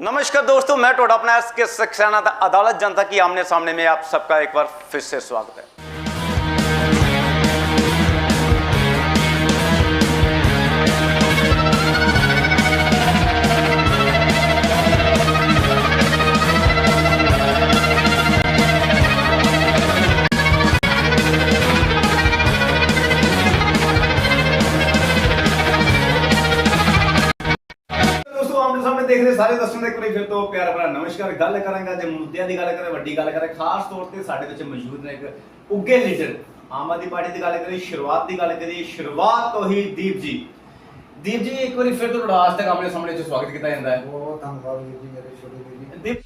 नमस्कार दोस्तों मैं टोडा अपना एस के सक्सेना था अदालत जनता की आमने सामने में आप सबका एक बार फिर से स्वागत है ਦੇਖ ਰਹੇ ਸਾਰੇ ਦਰਸ਼ਕਾਂ ਦਾ ਇੱਕ ਵਾਰੀ ਫਿਰ ਤੋਂ ਪਿਆਰ ਭਰਾ ਨਮਸਕਾਰ ਗੱਲ ਕਰਾਂਗਾ ਜੇ ਮੁੱਦਿਆਂ ਦੀ ਗੱਲ ਕਰਾਂ ਵੱਡੀ ਗੱਲ ਕਰਾਂ ਖਾਸ ਤੌਰ ਤੇ ਸਾਡੇ ਵਿੱਚ ਮੌਜੂਦ ਨੇ ਇੱਕ ਉੱਗੇ ਲੀਡਰ ਆਮ ਆਦਮੀ ਪਾਰਟੀ ਦੀ ਗੱਲ ਕਰੀਏ ਸ਼ੁਰੂਆਤ ਦੀ ਗੱਲ ਕਰੀਏ ਸ਼ੁਰੂਆਤ ਤੋਂ ਹੀ ਦੀਪ ਜੀ। ਦੀਪ ਜੀ ਇੱਕ ਵਾਰੀ ਫਿਰ ਤੋਂ ਅੱਜ ਤੱਕ ਆਮਣੇ ਸਾਹਮਣੇ ਚ ਸਵਾਗਤ ਕੀਤਾ ਜਾਂਦਾ ਹੈ। ਬਹੁਤ ਧੰਨਵਾਦ ਜੀ ਮੇਰੇ ਛੋਟੇ ਵੀਰ ਜੀ। ਦੀਪ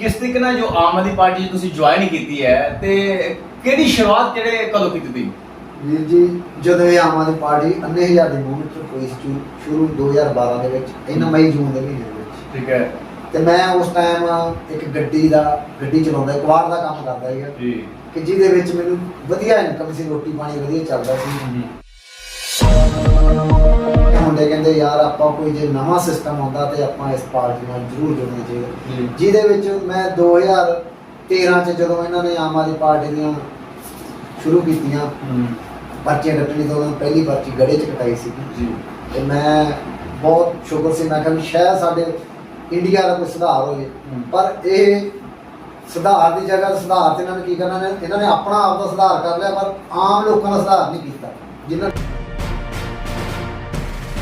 ਕਿਸ ਤਰੀਕੇ ਨਾਲ ਜੋ ਆਮ ਆਦਮੀ ਪਾਰਟੀ ਤੁਸੀਂ ਜੁਆਇਨ ਕੀਤੀ ਹੈ ਤੇ ਕਿਹੜੀ ਸ਼ੁਰੂਆਤ ਕਿਹੜੇ ਕਦੋਂ ਕੀਤੀ ਤੁਸੀਂ? ਵੀਰ ਜੀ ਜਦੋਂ ਇਹ ਆਮ ਆਦਮੀ ਪਾਰਟੀ ਅੰਨੇ ਹਜ਼ਾਰ ਦੀ ਮੂਵਮੈਂਟ ਹੋਈ ਸੀ ਸ਼ੁਰੂ- ਸ਼ੁਰੂ 2012 ਦੇ ਵਿੱਚ ਇਹਨਾਂ ਮਈ ਜੂਨ ਦੇ ਮਹੀਨੇ ਵਿੱਚ। ਠੀਕ ਹੈ। ਤੇ ਮੈਂ ਉਸ ਟਾਈਮ ਇੱਕ ਗੱਡੀ ਦਾ ਗੱਡੀ ਚਲਾਉਂਦਾ ਇੱਕ ਵਾਰ ਦਾ ਕੰਮ ਕਰਦਾ ਸੀਗਾ ਜੀ। ਕਿ ਜਿਹਦੇ ਵਿੱਚ ਮੈਨੂੰ ਵਧੀਆ ਇਨਕਮ ਸੀ ਰੋਟੀ ਪਾਣੀ ਵਧੀਆ ਚੱਲਦਾ ਸੀ। ਕਹਿੰਦੇ ਯਾਰ ਆਪਾਂ ਕੋਈ ਜੇ ਨਵਾਂ ਸਿਸਟਮ ਆਉਂਦਾ ਤੇ ਆਪਾਂ ਇਸ ਪਾਰਟੀ ਨਾਲ ਜ਼ਰੂਰ ਜੁੜਨਾ ਚਾਹੀਦਾ। ਜੀ ਜਿਹਦੇ ਵਿੱਚ ਮੈਂ 2013 ਚ ਜਦੋਂ ਇਹਨਾਂ ਨੇ ਆਮ ਆਦਮੀ ਪਾਰਟੀ ਦੀਆਂ ਸ਼ੁਰੂ ਕੀਤੀਆਂ ਪਰਚੀਆਂ ਕੱਟਣੀ ਤੋਂ ਉਹਨਾਂ ਪਹਿਲੀ ਪਰਚੀ ਗੜੇ ਚ ਕਟਾਈ ਸੀ। ਜੀ। ਤੇ ਮੈਂ ਬਹੁਤ ਸ਼ੁਕਰ ਸੀ ਮੈਂ ਕਿਹਾ ਸ਼ਾਇਦ ਸਾਡੇ ਇੰਡੀਆ ਦਾ ਕੋਈ ਸੁਧਾਰ ਹੋਵੇ। ਪਰ ਇਹ ਸੁਧਾਰ ਦੀ ਜਗ੍ਹਾ ਸੁਧਾਰ ਤੇ ਇਹਨਾਂ ਨੇ ਕੀ ਕਰਨਾ ਇਹਨਾਂ ਨੇ ਆਪਣਾ ਆਪ ਦਾ ਸੁਧਾਰ ਕਰ ਲਿਆ ਪਰ ਆਮ ਲੋਕਾਂ ਦਾ ਸੁਧਾਰ ਨਹੀਂ ਕੀਤਾ। ਜਿਨ੍ਹਾਂ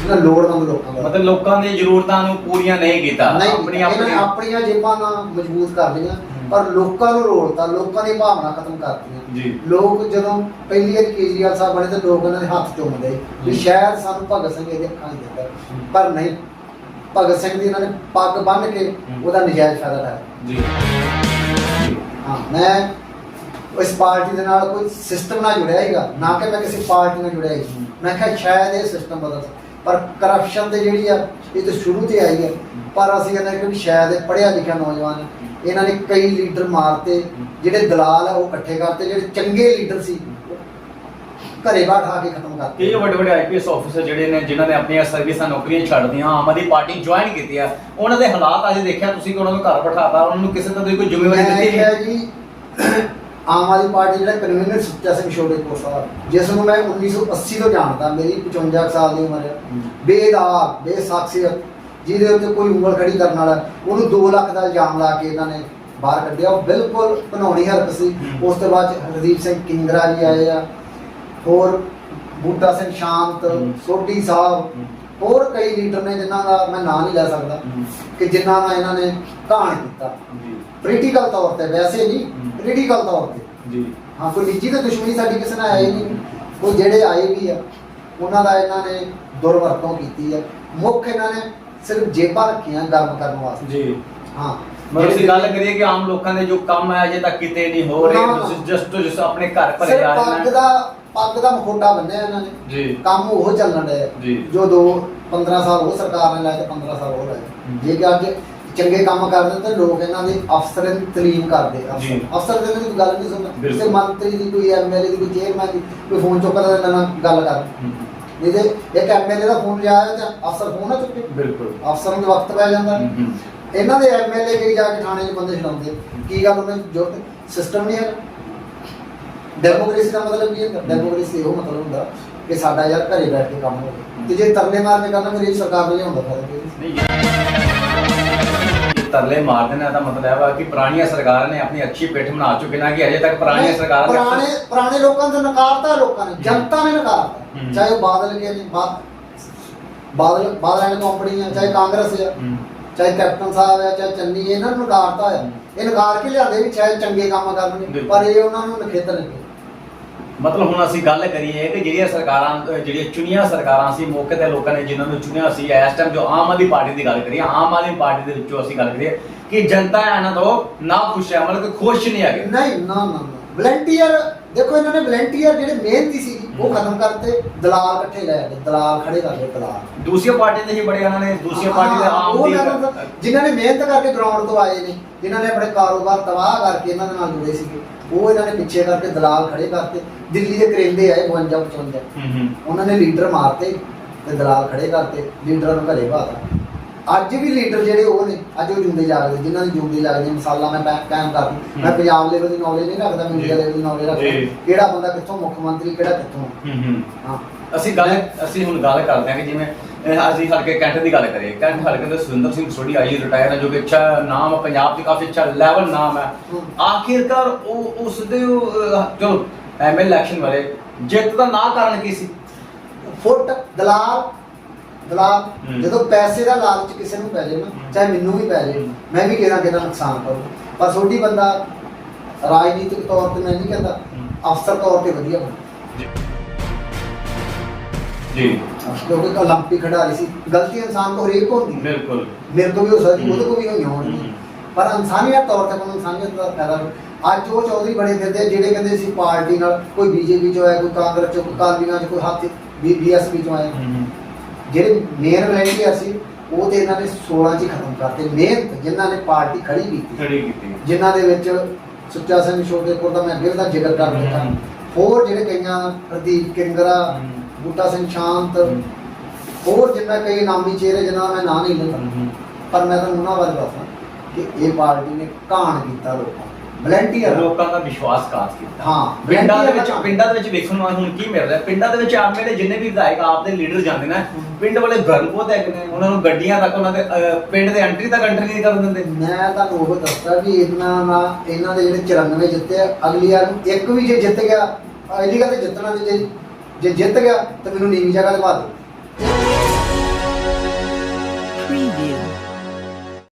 ਜਿਨ੍ਹਾਂ ਲੋੜਵੰਦ ਲੋਕਾਂ ਦਾ। ਮਤਲਬ ਲੋਕਾਂ ਦੀ ਜ਼ਰੂਰਤਾਂ ਨੂੰ ਪੂਰੀਆਂ ਨਹੀਂ ਕੀਤਾ ਨਹੀਂ ਆਪਣੀ ਆਪਣੀ ਆਪਣੀ ਆਪਣੀਆਂ ਜੇਬਾਂ ਨਾਲ ਮਜ਼ਬੂਤ ਕਰ ਲਈਆਂ ਪਰ ਲੋਕਾਂ ਨੂੰ ਰੋਲਤਾ ਲੋਕਾਂ ਦੀ ਭਾਵਨਾ ਖਤਮ ਕਰਤੀਆਂ ਜੀ। ਲੋਕ ਜਦੋਂ ਪਹਿਲੀ ਵਾਰ ਕੇਜਰੀਵਾਲ ਸਾਹਿਬ ਬਣੇ ਤਾਂ ਲੋਕ ਉਹਨਾਂ ਦੇ ਹੱਥ ਚੁੰਮਦੇ ਵੀ। ਸ਼ਾਇਦ ਸਾਨੂੰ ਭਗਤ ਸਿੰਘ ਇਹਦੇ ਅੱਖਾਂ 'ਚ ਦਿੰਦਾ ਪਰ ਨਹੀਂ ਭਗਤ ਸਿੰਘ ਦੀ ਇਹਨਾਂ ਨੇ ਪੱਗ ਬੰਨ੍ਹ ਕੇ। ਉਹਦਾ ਨਜਾਇਜ਼ ਫਾਇਦਾ ਉਠਾਇਆ। ਜੀ। ਹਾਂ ਮੈਂ ਇਸ ਪਾਰਟੀ ਦੇ ਨਾਲ ਕੋਈ ਸਿਸਟਮ ਨਾਲ ਜੁੜਿਆ ਹੈਗਾ ਨਾ ਕਿ ਮੈਂ ਕਿਸੇ ਪਾਰਟੀ ਨਾਲ ਜੁੜਿਆ ਸੀ। ਮੈਂ ਕਿਹਾ ਸ਼ਾਇਦ ਇਹ ਸਿਸਟਮ ਬਦਲ ਸਕਦਾ ਪਰ ਕਰਪਸ਼ਨ ਤੇ ਜਿਹੜੀ ਆ ਇਹ ਤਾਂ ਸ਼ੁਰੂ ਤੇ ਆਈ ਹੈ ਪਰ ਅਸੀਂ ਕਹਿੰਦੇ ਕਿ ਸ਼ਾਇਦ ਇਹ ਪੜ੍ਹਿਆ ਲਿਖਿਆ ਨੌਜਵਾਨ ਹੈ। ਇਹਨਾਂ ਨੇ ਕਈ ਲੀਡਰ ਮਾਰਤੇ ਜਿਹੜੇ ਦਲਾਲ ਆ ਉਹ ਇਕੱਠੇ ਕਰਤੇ ਜਿਹੜੇ ਚੰਗੇ ਲੀਡਰ ਸੀ ਘਰੇ ਆ ਕੇ ਖਤਮ ਕਰਤੇ। ਇਹ ਵੱਡੇ ਵੱਡੇ ਆਈਪੀਐਸ ਆਫੀਸਰ ਜਿਹੜੇ ਨੇ ਜਿਨ੍ਹਾਂ ਨੇ ਆਪਣੀਆਂ ਸਰਵਿਸਾਂ ਨੌਕਰੀਆਂ ਛੱਡਦੀਆਂ ਆਮ ਆਦਮੀ ਪਾਰਟੀ ਜੁਆਇਨ ਕੀਤੀ ਆ ਉਹਨਾਂ ਦੇ ਹਾਲਾਤ ਅੱਜ ਦੇਖਿਆ ਤੁਸੀਂ ਕਿ ਉਹਨਾਂ ਨੂੰ ਘਰ ਬਿਠਾਤਾ ਉਹਨਾਂ ਨੂੰ ਕਿਸੇ ਤਰ੍ਹਾਂ ਦੀ ਕੋਈ ਜ਼ਿੰਮੇਵਾਰੀ ਦਿੱਤੀ ਨਹੀਂ। ਜੀ ਆਮ ਆਦਮੀ ਪਾਰਟੀ ਜਿਹੜਾ ਕਨਵੀਨਰ ਸੁੱਚਾ ਸਿੰਘ ਛੋਟੇਪੁਰ ਸਾਹਿਬ ਜਿਸ ਨੂੰ ਮੈਂ 1980 ਤੋਂ ਜਾਣਦਾ ਮੇਰੀ 55 ਕੁ ਸਾਲ ਦੀ ਉਮਰ ਹੈ। ਬੇਦਾਗ ਬੇਸ਼ਖਸੀਅਤ ਜਿਹਦੇ ਉੱਤੇ ਕੋਈ ਉਂਗਲ ਖੜੀ ਕਰਨ ਵਾਲਾ ਉਹਨੂੰ 2 ਲੱਖ ਦਾ ਇਲਜ਼ਾਮ ਲਾ ਕੇ ਇਹਨਾਂ ਨੇ ਬਾਹਰ ਕੱਢਿਆ। ਉਹ ਬਿਲਕੁਲ ਬਣਾਉਣੀ ਹਰਕਤ ਸੀ। ਉਸ ਤੋਂ ਬਾਅਦ ਹਰਦੀਪ ਸਿੰਘ ਕਿੰਗਰਾ ਜੀ ਆਏ ਆ। ਹੋਰ ਬੂਟਾ ਸਿੰਘ ਸ਼ਾਂਤ। ਸੋਢੀ ਸਾਹਿਬ। ਹੋਰ ਕਈ ਲੀਡਰ ਨੇ ਜਿਨ੍ਹਾਂ ਦਾ ਮੈਂ ਨਾਂ ਨਹੀਂ ਲੈ ਸਕਦਾ। ਕਿ ਜਿਨ੍ਹਾਂ ਦਾ ਇਹਨਾਂ ਨੇ ਘਾਣ ਕੀਤਾ। ਜੀ ਪੋਲੀਟੀਕਲ ਤੌਰ ਤੇ ਵੈਸੇ ਨਹੀਂ ਹਮ। ਪੋਲੀਟੀਕਲ ਤੌਰ ਤੇ। ਜੀ। ਹਾਂ ਕੋਈ ਨਿੱਜੀ ਤਾਂ ਦੁਸ਼ਮਣੀ ਸਾਡੀ ਕਿਸੇ ਨਾਲ ਆਈ ਨਹੀਂ। ਉਹ ਜਿਹੜੇ ਆਏ ਵੀ ਆ ਉਹਨਾਂ ਦਾ ਇਹਨਾਂ ਨੇ ਦੁਰਵਰਤੋਂ ਕੀਤੀ ਹੈ ਮੁੱਖ ਇਹਨਾਂ ਨੇ ਸਿਰਫ ਜੇਬਾਂ ਰੱਖੀਆਂ ਗਰਮ ਕਰਨ ਵਾਸਤੇ। ਜੀ। ਹਾਂ। ਮਤਲਬ ਅਸੀਂ ਗੱਲ ਕਰੀਏ ਕਿ ਆਮ ਲੋਕਾਂ ਦੇ ਜੋ ਕੰਮ ਹੈ ਅਜੇ ਤੱਕ ਕਿਤੇ ਨਹੀਂ ਹੋ ਰਹੇ। ਤੁਸੀਂ ਜਸਟ ਜਿਸ ਆਪਣੇ ਘਰ ਸਿਰਫ ਜਾ ਰਹੇ ਪੱਗ ਦਾ ਪੱਗ ਦਾ ਮਖੋਟਾ ਬੰਨਿਆ ਇਹਨਾਂ ਨੇ। ਜੀ। ਕੰਮ ਉਹ ਚੱਲਣ ਡਿਆ। ਜੀ। ਦੋ 15 ਸਾਲ ਉਹ ਸਰਕਾਰ ਨੇ ਲਾਏ ਤੇ 15 ਸਾਲ ਉਹ ਹਮ। ਜੇ ਕਿ ਅੱਜ ਚੰਗੇ ਕੰਮ ਕਰਦੇ ਤੇ ਲੋਕ ਇਹਨਾਂ ਦੀ ਅਫਸਰਨ ਤਲੀਮ ਕਰਦੇ ਆ ਜੀ। ਅਫਸਰ ਦੇ ਕੋਈ ਗੱਲ ਨਹੀਂ ਸੁਣਦਾ ਬਿਲਕੁਲ। ਕਿਸੇ ਮੰਤਰੀ ਦੀ ਕੋਈ ਐਮਐਲਏ ਦੀ ਕੋਈ ਚੇਅਰਮੈਨ ਦੀ ਕੋਈ ਫੋਨ ਚੁੱਕਦਾ ਤੇ ਨਾਲ ਗੱਲ ਕਰ। ਨਹੀਂ ਤੇ ਇੱਕ ਐਮਐਲਏ ਦਾ ਫੋਨ ਲਿਆ ਤੇ ਅਫਸਰ ਫੋਨ ਨਾ ਚੁੱਕੇ। ਬਿਲਕੁਲ। ਅਫਸਰ ਨੂੰ ਤਾਂ ਵਕਤ ਪੈ ਜਾਂਦਾ। ਇਹਨਾਂ ਦੇ ਐਮਐਲਏ ਕਈ ਜਾ ਕੇ ਥਾਣੇ 'ਚ ਬੰਦੇ ਛਡਾਉਂਦੇ ਕੀ ਗੱਲ ਉਹਨੇ ਜੋ ਸਿਸਟਮ ਨਹੀਂ ਹੈ। ਡੈਮੋਕ੍ਰੇਸੀ ਦਾ ਮਤਲਬ ਕੀ ਹੁੰਦਾ ਡੈਮੋਕ੍ਰੇਸੀ ਇਹੋ ਮਤਲਬ ਹੁੰਦਾ ਕਿ ਸਾਡਾ ਯਾਰ ਘਰੇ ਬੈਠ ਕੇ ਕੰਮ ਹੋਵੇ। ਤੇ ਜੇ ਤਰਲੇ ਮਾਰ ਕੇ ਕਰਨਾ ਫਿਰ ਇਹ ਸਰਕਾਰ ਨੂੰ ਫਾਇਦਾ। ਕੋਈ ਨਹੀਂ। ਨਹੀਂ ਤਰਲੇ ਮਾਰਦੇ ਨੇ ਦਾ ਮਤਲਬ ਹੈ ਵਾ ਕਿ ਪੁਰਾਣੀਆਂ ਸਰਕਾਰਾਂ ਨੇ ਆਪਣੀ ਅੱਛੀ ਪਿੱਠ ਬਣਾ ਚੁੱਕੇ ਨੇ ਕਿ ਅਜੇ ਤੱਕ ਪੁਰਾਣੀਆਂ ਨਹੀਂ, ਸਰਕਾਰਾਂ ਦੇ ਪੁਰਾਣੇ ਪੁਰਾਣੇ ਲੋਕਾਂ ਤੋਂ ਨਕਾਰਤਾ ਲੋਕਾਂ ਨੇ ਜਨਤਾ ਨੇ ਨਕਾਰਤਾ। ਚਾਹੇ ਉਹ ਬਾਦਲ ਕੇ ਨੇ ਬਾ- ਬਾਦਲ ਬਾਦਲ ਐਂਡ ਕੰਪਨੀ ਆ ਚਾਹੇ ਕਾਂਗਰਸ ਆ। ਚਾਹੇ ਕੈਪਟਨ ਸਾਹਿਬ ਆ ਚਾਹੇ ਚੰਨੀ ਇਹਨਾਂ ਨੂੰ ਨਕਾਰਤਾ ਆ ਹੂੰ। ਇਹ ਨਕਾਰ ਕੇ ਲਿਆਂਦੇ ਵੀ ਚਾਹੇ ਚੰਗੇ ਕੰਮ ਕਰਨਗੇ। ਪਰ ਇਹ ਉਹਨਾਂ ਨੂੰ ਨਖੇਤਰ ਨਹੀਂ ਮਤਲਬ ਹੁਣ ਅਸੀਂ ਗੱਲ ਕਰੀਏ ਕਿ ਜਿਹੜੀਆਂ ਸਰਕਾਰਾਂ ਜਿਹੜੀਆਂ ਚੁਣੀਆਂ ਸਰਕਾਰਾਂ ਸੀ, ਮੌਕੇ ਤੇ ਲੋਕਾਂ ਨੇ ਜਿਨ੍ਹਾਂ ਨੂੰ ਚੁਣਿਆ ਸੀ, ਇਸ ਟਾਈਮ ਜੋ ਆਮ ਆਦਮੀ ਪਾਰਟੀ ਦੀ ਗੱਲ ਕਰੀਏ, ਆਮ ਆਦਮੀ ਪਾਰਟੀ ਦੇ ਵਿੱਚੋਂ ਅਸੀਂ ਗੱਲ ਕਰੀਏ ਕਿ ਜਨਤਾ ਇਹਨਾਂ ਤੋਂ ਨਾ ਖੁਸ਼ ਹੈ, ਮਤਲਬ ਕਿ ਖੁਸ਼ ਨਹੀਂ ਹੈਗੇ। ਨਹੀਂ, ਨਾ ਨਾ ਵਲੰਟੀਅਰ ਦੇਖੋ ਇਹਨਾਂ ਨੇ ਵਲੰਟੀਅਰ ਜਿਹੜੇ ਮਿਹਨਤੀ ਸੀ ਉਹ ਖਤਮ ਕਰਤੇ ਦਲਾਲ ਇਕੱਠੇ ਲੈ ਆਏ ਦਲਾਲ ਖੜੇ ਕਰ ਲਏ ਦਲਾਲ। ਦੂਸਰੀਆਂ ਪਾਰਟੀਆਂ ਦੇ ਹੀ ਬੜੇ ਇਹਨਾਂ ਨੇ ਦੂਸਰੀਆਂ ਪਾਰਟੀ ਦੇ ਆਮ ਉਹ ਦੀ ਜਿਨ੍ਹਾਂ ਨੇ ਮਿਹਨਤ ਕਰਕੇ ਗਰਾਊਂਡ ਤੋਂ ਆਏ ਨੇ ਜਿਨ੍ਹਾਂ ਨੇ ਆਪਣੇ ਕਾਰੋਬਾਰ ਤਬਾਹ ਕਰਕੇ ਇਹਨਾਂ ਦੇ ਨਾਲ ਜੁੜੇ ਸੀਗੇ ਉਹ ਇਹਨਾਂ ਨੇ ਪਿੱਛੇ ਕਰਕੇ ਦਲਾਲ ਖੜੇ ਕਰਤੇ। ਦਿੱਲੀ ਦੇ ਕਰੇਂਦੇ ਆਏ 52 55 ਹੂੰ ਹੂੰ। ਉਹਨਾਂ ਨੇ ਲੀਡਰ ਮਾਰਤੇ ਤੇ ਦਲਾਲ ਖੜੇ ਕਰਤੇ ਲੀਡਰਾਂ ਨੂੰ ਘਰੇ ਬਾਤਾ ਅੱਜ ਵੀ ਲੀਡਰ ਜਿਹੜੇ ਉਹ ਨੇ ਅੱਜ ਉਹ ਜੁੰਦੇ ਜਾਗਦੇ ਜਿਨ੍ਹਾਂ ਦੀ ਜੁੰਦੇ ਜਾਗਦੇ ਮਿਸਾਲਾਂ ਮੈਂ ਕਾਇਮ ਕਰਦੀ। ਮੈਂ। ਪੰਜਾਬ ਲੈਵਲ ਦੀ ਨੌਲੇਜ ਨਹੀਂ ਰੱਖਦਾ ਮੈਂ ਇੰਡੀਆ। ਲੈਵਲ ਦੀ ਨੌਲੇਜ ਰੱਖਦਾ। ਕਿਹੜਾ ਬੰਦਾ ਕਿੱਥੋਂ ਮੁੱਖ ਮੰਤਰੀ ਕਿਹੜਾ ਕਿੱਥੋਂ? ਹੂੰ ਅਸੀਂ ਗੱਲ ਅਸੀਂ ਹੁਣ ਗੱਲ ਕਰਦੇ ਹਾਂ ਕਿ ਜਿਵੇਂ ਅਸੀਂ ਹਲਕੇ ਕੈਂਟ ਦੀ ਗੱਲ ਕਰੀਏ। ਕੈਂਟ ਹਲਕੇ ਦੇ ਸੁਰਿੰਦਰ ਸਿੰਘ ਸੋਢੀ ਆਈ ਰਿਟਾਇਰ ਹੈ ਜੋ ਕਿ ਅੱਛਾ ਨਾਮ ਪੰਜਾਬ ਦੀ ਕਾਫੀ ਅੱਛਾ ਲੈਵਲ ਨਾਮ ਹੈ। ਆਖਿਰਕਾਰ ਉਹ ਉਸ ਦੇ ਜੋ ਐਮਐਲ ਇਲੈਕਸ਼ਨ ਵਾਲੇ ਜਿੱਤ ਦਾ ਨਾ ਕਾਰਨ ਕੀ ਸੀ? ਫੁੱਟ ਦਲਾਲ ਗਲਾਬ ਜਦੋਂ ਪੈਸੇ ਦਾ ਲਾਲਚ ਕਿਸੇ ਨੂੰ ਪੈ ਜੇ ਨਾ ਚਾਹੇ ਮੈਨੂੰ ਵੀ ਪੈ ਜੇ ਮੈਂ ਵੀ ਕਿਹਦਾ ਕਿਹਦਾ ਨੁਕਸਾਨ ਕਰੂ। ਪਰ ਤੁਹਾਡੀ ਬੰਦਾ ਰਾਜਨੀਤਿਕ ਤੌਰ ਤੇ ਮੈਂ ਨਹੀਂ ਕਹਿੰਦਾ ਅਫਸਰ ਤੌਰ ਤੇ ਵਧੀਆ ਬੰਦਾ। ਜੀ। ਕਿਉਂਕਿ ਇੱਕ ਓਲੰਪਿਕ ਖਿਡਾਰੀ ਸੀ। ਗਲਤੀ ਇਨਸਾਨ ਤੋਂ ਹਰੇਕ ਹੁੰਦੀ। ਬਿਲਕੁਲ। ਮੇਰੇ ਤੋਂ ਵੀ ਹੋ ਸਕਦੀ ਉਹਦੇ ਕੋਲ ਵੀ ਹੋਈ ਹੋਣੀ ਪਰ ਇਨਸਾਨੀਅਤ ਤੌਰ ਤੇ ਮੈਨੂੰ ਇਨਸਾਨੀਅਤ ਦਾ ਫਾਇਦਾ ਅੱਜ ਉਹ ਚੌਧਰੀ ਬਣੇ ਫਿਰਦੇ ਜਿਹੜੇ ਕਹਿੰਦੇ ਸੀ ਪਾਰਟੀ ਨਾਲ ਕੋਈ ਬੀਜੇਪੀ ਚੋਂ ਆਇਆ ਕੋਈ ਕਾਂਗਰਸ ਚੋਂ ਕੋਈ ਕਾਲੀਆਂ ਚੋਂ ਕੋਈ ਹੱਥ ਬੀਐਸਪੀ ਚੋਂ ਆਇਆ। ਜਿਹੜੇ ਮੇਨ ਵਲੰਟੀਅਰ ਸੀ ਉਹ ਤੇ ਇਹਨਾਂ ਨੇ 16 ਚ ਹੀ ਖਤਮ ਕਰਤੇ ਮਿਹਨਤ ਜਿਨ੍ਹਾਂ ਨੇ ਪਾਰਟੀ ਖੜੀ ਕੀਤੀ ਖੜੀ ਕੀਤੀ ਜਿਨ੍ਹਾਂ ਦੇ ਵਿੱਚ ਸੁੱਚਾ ਸਿੰਘ ਛੋਟੇਪੁਰ ਦਾ ਮੈਂ ਅੱਗੇ ਦਾ ਜ਼ਿਕਰ ਕਰ ਦਿੱਤਾ। ਹੋਰ ਜਿਹੜੇ ਕਈਆਂ ਪ੍ਰਦੀਪ ਕਿੰਗਰਾ। ਬੂਟਾ ਸਿੰਘ ਸ਼ਾਂਤ। ਹੋਰ ਜਿੰਨਾ ਕਈ ਨਾਮੀ ਚਿਹਰੇ ਜਿਨ੍ਹਾਂ ਦਾ ਮੈਂ ਨਾਂ ਨਹੀਂ ਲੈਂਦਾ ਪਰ ਮੈਂ ਤੁਹਾਨੂੰ ਉਹਨਾਂ ਬਾਰੇ ਦੱਸਾਂ ਕਿ ਇਹ ਪਾਰਟੀ ਨੇ ਕਾਣ ਕੀਤਾ ਲੋਕਾਂ ਵਲੰਟੀਅਰ ਲੋਕਾਂ ਦਾ ਵਿਸ਼ਵਾਸਘਾਤ ਕੀਤਾ। ਹਾਂ, ਪਿੰਡਾਂ ਦੇ ਵਿੱਚ ਪਿੰਡਾਂ ਦੇ ਵਿੱਚ ਵੇਖਣ ਨੂੰ ਹੁਣ ਕੀ ਮਿਲ ਰਿਹਾ ਪਿੰਡਾਂ ਦੇ ਵਿੱਚ ਐਮਐਲਏ ਜਿੰਨੇ ਵੀ ਵਿਧਾਇਕ ਆਪਦੇ ਲੀਡਰ ਜਾਂਦੇ ਨੇ ਪਿੰਡ ਵਾਲੇ ਗਰਮਪੋਤ ਹੈਗੇ ਨੇ ਉਹਨਾਂ ਨੂੰ ਗੱਡੀਆਂ ਤੱਕ ਉਹਨਾਂ ਦੇ ਅਹ, ਪਿੰਡ ਦੇ ਐਂਟਰੀ ਤੱਕ ਐਂਟਰੀ ਨਹੀਂ ਕਰਨ ਦਿੰਦੇ। ਮੈਂ ਤੁਹਾਨੂੰ ਉਹ ਦੱਸਦਾ ਵੀ ਇਹਨਾਂ ਨਾਲ ਇਹਨਾਂ ਦੇ ਜਿਹੜੇ 94 ਜਿੱਤੇ ਆ, ਅਗਲੀ ਵਾਰ ਨੂੰ ਇੱਕ ਵੀ ਜੇ ਜਿੱਤ ਗਿਆ ਅਗਲੀ ਗੱਲ ਤੇ ਜਿੱਤਣਾ ਤੇ ਜੇ ਜੇ ਜਿੱਤ ਗਿਆ ਤਾਂ ਮੈਨੂੰ ਨੀਵੀਂ ਜਗ੍ਹਾ ਲਵਾ ਦਿਓ।